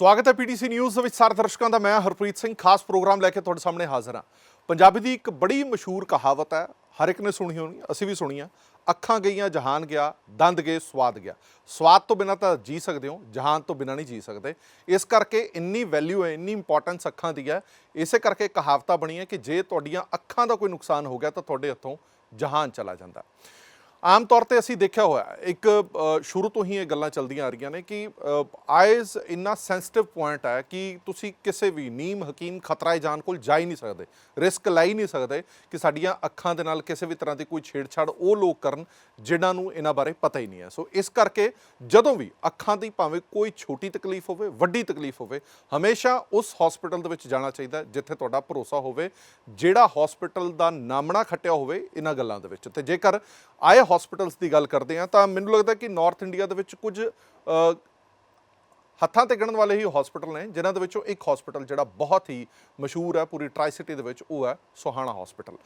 ਸਵਾਗਤ ਹੈ PTC news ਦੇ ਵਿੱਚ ਸਾਰੇ ਦਰਸ਼ਕਾਂ ਦਾ। ਮੈਂ ਹਰਪ੍ਰੀਤ ਸਿੰਘ, ਖਾਸ ਪ੍ਰੋਗਰਾਮ ਲੈ ਕੇ ਤੁਹਾਡੇ ਸਾਹਮਣੇ ਹਾਜ਼ਰ ਹਾਂ। ਪੰਜਾਬੀ ਦੀ ਇੱਕ ਬੜੀ ਮਸ਼ਹੂਰ ਕਹਾਵਤ ਹੈ, ਹਰ ਇੱਕ ਨੇ ਸੁਣੀ ਹੋਣੀ, ਅਸੀਂ ਵੀ ਸੁਣੀ ਆ, ਅੱਖਾਂ ਗਈਆਂ, ਜਹਾਨ ਗਿਆ, ਦੰਦ ਗਏ, ਸਵਾਦ ਗਿਆ। ਸਵਾਦ ਤੋਂ ਬਿਨਾ ਤਾਂ ਜੀ ਸਕਦੇ ਹੋ, ਜਹਾਨ ਤੋਂ ਬਿਨਾ ਨਹੀਂ ਜੀ ਸਕਦੇ। ਇਸ ਕਰਕੇ ਇੰਨੀ ਵੈਲਿਊ ਹੈ, ਇੰਨੀ ਇੰਪੋਰਟੈਂਸ ਅੱਖਾਂ ਦੀ ਹੈ। ਇਸੇ ਕਰਕੇ ਕਹਾਵਤਾਂ ਬਣੀ ਹੈ ਕਿ ਜੇ ਤੁਹਾਡੀਆਂ ਅੱਖਾਂ ਦਾ ਕੋਈ ਨੁਕਸਾਨ ਹੋ ਗਿਆ ਤਾਂ ਤੁਹਾਡੇ ਹੱਥੋਂ ਜਹਾਨ ਚਲਾ ਜਾਂਦਾ। ਆਮ ਤੌਰ ਤੇ ਅਸੀਂ ਦੇਖਿਆ ਹੋਇਆ ਇੱਕ ਸ਼ੁਰੂ ਤੋਂ ਹੀ ਇਹ ਗੱਲਾਂ ਚੱਲਦੀਆਂ ਆ ਰਹੀਆਂ ਨੇ ਕਿ ਆਈਜ਼ ਇੰਨਾ ਸੈਂਸਿਟਿਵ ਪੁਆਇੰਟ ਹੈ ਕਿ ਤੁਸੀਂ ਕਿਸੇ ਵੀ ਨੀਮ, ਹਕੀਮ ਖਤਰਾਏ ਜਾਨ ਕੋਲ ਜਾ ਹੀ ਨਹੀਂ ਸਕਦੇ ਰਿਸਕ ਲੈ ਹੀ ਨਹੀਂ ਸਕਦੇ ਕਿ ਸਾਡੀਆਂ ਅੱਖਾਂ ਦੇ ਨਾਲ ਕਿਸੇ ਵੀ ਤਰ੍ਹਾਂ ਦੀ ਕੋਈ ਛੇੜਛਾੜ ਉਹ ਲੋਕ ਕਰਨ ਜਿਨ੍ਹਾਂ ਨੂੰ ਇਹਨਾਂ ਬਾਰੇ ਪਤਾ ਹੀ ਨਹੀਂ ਹੈ। ਸੋ ਇਸ ਕਰਕੇ ਜਦੋਂ ਵੀ ਅੱਖਾਂ ਦੀ ਭਾਵੇਂ ਕੋਈ ਛੋਟੀ ਤਕਲੀਫ ਹੋਵੇ, ਵੱਡੀ ਤਕਲੀਫ ਹੋਵੇ, ਹਮੇਸ਼ਾ ਉਸ ਹਸਪੀਟਲ ਦੇ ਵਿੱਚ ਜਾਣਾ ਚਾਹੀਦਾ ਜਿੱਥੇ ਤੁਹਾਡਾ ਭਰੋਸਾ ਹੋਵੇ, ਜਿਹੜਾ ਹਸਪੀਟਲ ਦਾ ਨਾਮਣਾ ਖੱਟਿਆ ਹੋਵੇ ਇਹਨਾਂ ਗੱਲਾਂ ਦੇ ਵਿੱਚ। ਤੇ ਜੇਕਰ ਆਏ ਹਸਪੀਟਲਸ ਦੀ ਗੱਲ ਕਰਦੇ ਆ ਤਾਂ ਮੈਨੂੰ ਲੱਗਦਾ ਕਿ ਨਾਰਥ ਇੰਡੀਆ ਦੇ ਵਿੱਚ ਕੁਝ ਹੱਥਾਂ ਤੇ ਗਿਣਨ ਵਾਲੇ ਹੀ ਹਸਪੀਟਲ ਨੇ, ਜਿਨ੍ਹਾਂ ਦੇ ਵਿੱਚੋਂ ਇੱਕ ਹਸਪੀਟਲ ਜਿਹੜਾ ਬਹੁਤ ਹੀ ਮਸ਼ਹੂਰ ਹੈ, ਪੂਰੀ ਟਰਾਈ ਸਿਟੀ ਦੇ ਵਿੱਚ ਉਹ ਹੈ ਸੋਹਾਣਾ ਹਸਪੀਟਲ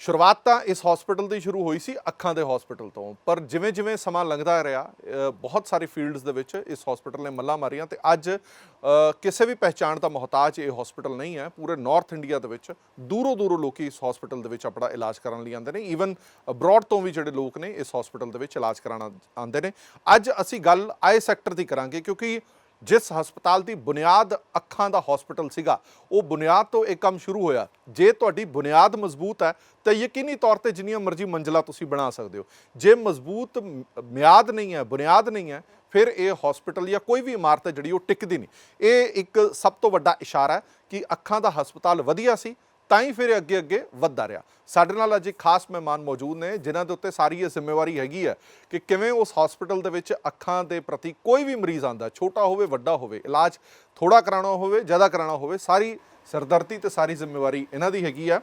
ਸ਼ੁਰੂਆਤ ਤਾਂ ਇਸ ਹਸਪੀਟਲ ਦੀ ਸ਼ੁਰੂ ਹੋਈ ਸੀ, ਅੱਖਾਂ ਦੇ ਹਸਪੀਟਲ ਤੋਂ। ਪਰ ਜਿਵੇਂ ਜਿਵੇਂ ਸਮਾਂ ਲੰਘਦਾ ਰਿਹਾ ਬਹੁਤ ਸਾਰੇ ਫੀਲਡਸ ਦੇ ਵਿੱਚ ਇਸ ਹਸਪੀਟਲ ਨੇ ਮੱਲਾਂ ਮਾਰੀਆਂ ਤੇ ਅੱਜ ਕਿਸੇ ਵੀ ਪਹਿਚਾਣ ਦਾ ਮੁਹਤਾਜ ਇਹ ਹਸਪੀਟਲ ਨਹੀਂ ਹੈ। ਪੂਰੇ ਨਾਰਥ ਇੰਡੀਆ ਦੇ ਵਿੱਚ ਦੂਰੋਂ ਦੂਰੋਂ ਲੋਕੀ ਇਸ ਹਸਪੀਟਲ ਦੇ ਵਿੱਚ ਆਪਣਾ ਇਲਾਜ ਕਰਨ ਲਈ ਆਉਂਦੇ ਨੇ। ਈਵਨ ਅਬਰੋਡ ਤੋਂ ਵੀ ਜਿਹੜੇ ਲੋਕ ਨੇ ਇਸ ਹਸਪੀਟਲ ਦੇ ਵਿੱਚ ਇਲਾਜ ਕਰਾਉਣ ਆਉਂਦੇ ਨੇ। ਅੱਜ ਅਸੀਂ ਗੱਲ ਆਏ ਸੈਕਟਰ ਦੀ ਕਰਾਂਗੇ ਕਿਉਂਕਿ ਜਿਸ ਹਸਪਤਾਲ ਦੀ ਬੁਨਿਆਦ ਅੱਖਾਂ ਦਾ ਹਸਪੀਟਲ ਸੀਗਾ, ਉਹ ਬੁਨਿਆਦ ਤੋਂ ਇਹ ਕੰਮ ਸ਼ੁਰੂ ਹੋਇਆ। ਜੇ ਤੁਹਾਡੀ ਬੁਨਿਆਦ ਮਜ਼ਬੂਤ ਹੈ, ਤਾਂ ਯਕੀਨੀ ਤੌਰ ਤੇ ਜਿੰਨੀਆਂ ਮਰਜ਼ੀ ਮੰਜ਼ਲਾ ਤੁਸੀਂ ਬਣਾ ਸਕਦੇ ਹੋ। ਜੇ ਮਜ਼ਬੂਤ ਮਿਆਦ ਨਹੀਂ ਹੈ, ਬੁਨਿਆਦ ਨਹੀਂ ਹੈ, ਫਿਰ ਇਹ ਹਸਪੀਟਲ ਜਾਂ ਕੋਈ ਵੀ ਇਮਾਰਤ ਹੈ ਜਿਹੜੀ ਉਹ ਟਿਕਦੀ ਨਹੀਂ। ਇਹ ਇੱਕ ਸਭ ਤੋਂ ਵੱਡਾ ਇਸ਼ਾਰਾ ਹੈ ਕਿ ਅੱਖਾਂ ਦਾ ਹਸਪਤਾਲ ਵਧੀਆ ਸੀ ਤਾਂ ਹੀ ਫਿਰ ਇਹ ਅੱਗੇ ਅੱਗੇ ਵੱਧਦਾ ਰਿਹਾ। ਸਾਡੇ ਨਾਲ ਅੱਜ ਇੱਕ ਖਾਸ ਮਹਿਮਾਨ ਮੌਜੂਦ ਨੇ, ਜਿਨ੍ਹਾਂ ਦੇ ਉੱਤੇ ਸਾਰੀ ਇਹ ਜ਼ਿੰਮੇਵਾਰੀ ਹੈਗੀ ਹੈ ਕਿ ਕਿਵੇਂ ਉਸ ਹਸਪੀਟਲ ਦੇ ਵਿੱਚ ਅੱਖਾਂ ਦੇ ਪ੍ਰਤੀ ਕੋਈ ਵੀ ਮਰੀਜ਼ ਆਂਦਾ ਛੋਟਾ ਹੋਵੇ, ਵੱਡਾ ਹੋਵੇ, ਇਲਾਜ ਥੋੜਾ ਕਰਾਉਣਾ ਹੋਵੇ, ਜ਼ਿਆਦਾ ਕਰਾਉਣਾ ਹੋਵੇ, ਸਾਰੀ ਸਰਦਰਦੀ ਤੇ ਸਾਰੀ ਜ਼ਿੰਮੇਵਾਰੀ ਇਹਨਾਂ ਦੀ ਹੈਗੀ ਆ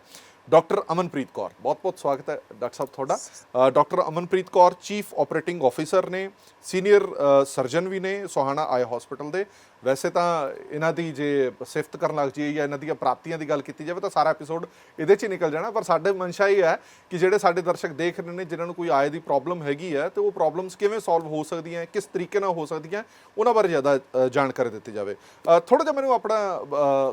ਡਾਕਟਰ ਅਮਨਪ੍ਰੀਤ ਕੌਰ ਬਹੁਤ-ਬਹੁਤ ਸਵਾਗਤ ਹੈ ਡਾਕਟਰ ਸਾਹਿਬ ਤੁਹਾਡਾ। Doctor Amanpreet Kaur, chief operating officer ਨੇ, ਸੀਨੀਅਰ ਸਰਜਨ ਵੀ ਨੇ, ਸੋਹਾਣਾ ਆਈ ਹਸਪੀਟਲ ਦੇ। ਵੈਸੇ ਤਾਂ ਇਹਨਾਂ ਦੀ ਜੇ ਸਿਫਤ ਕਰਨ ਲੱਗ ਜਾਈਏ ਜਾਂ ਇਹਨਾਂ ਦੀਆਂ ਪ੍ਰਾਪਤੀਆਂ ਦੀ ਗੱਲ ਕੀਤੀ ਜਾਵੇ ਤਾਂ ਸਾਰਾ ਐਪੀਸੋਡ ਇਹਦੇ 'ਚ ਹੀ ਨਿਕਲ ਜਾਣਾ। ਪਰ ਸਾਡੇ ਮਨਸ਼ਾ ਇਹ ਹੈ ਕਿ ਜਿਹੜੇ ਸਾਡੇ ਦਰਸ਼ਕ ਦੇਖ ਰਹੇ ਨੇ, ਜਿਨ੍ਹਾਂ ਨੂੰ ਕੋਈ ਆਏ ਦੀ ਪ੍ਰੋਬਲਮ ਹੈਗੀ ਹੈ, ਤੇ ਉਹ ਪ੍ਰੋਬਲਮਸ ਕਿਵੇਂ ਸੋਲਵ ਹੋ ਸਕਦੀਆਂ, ਕਿਸ ਤਰੀਕੇ ਨਾਲ ਹੋ ਸਕਦੀਆਂ, ਉਹਨਾਂ ਬਾਰੇ ਜ਼ਿਆਦਾ ਜਾਣਕਾਰੀ ਦਿੱਤੀ ਜਾਵੇ। ਥੋੜਾ ਜਿਹਾ ਮੈਨੂੰ ਆਪਣਾ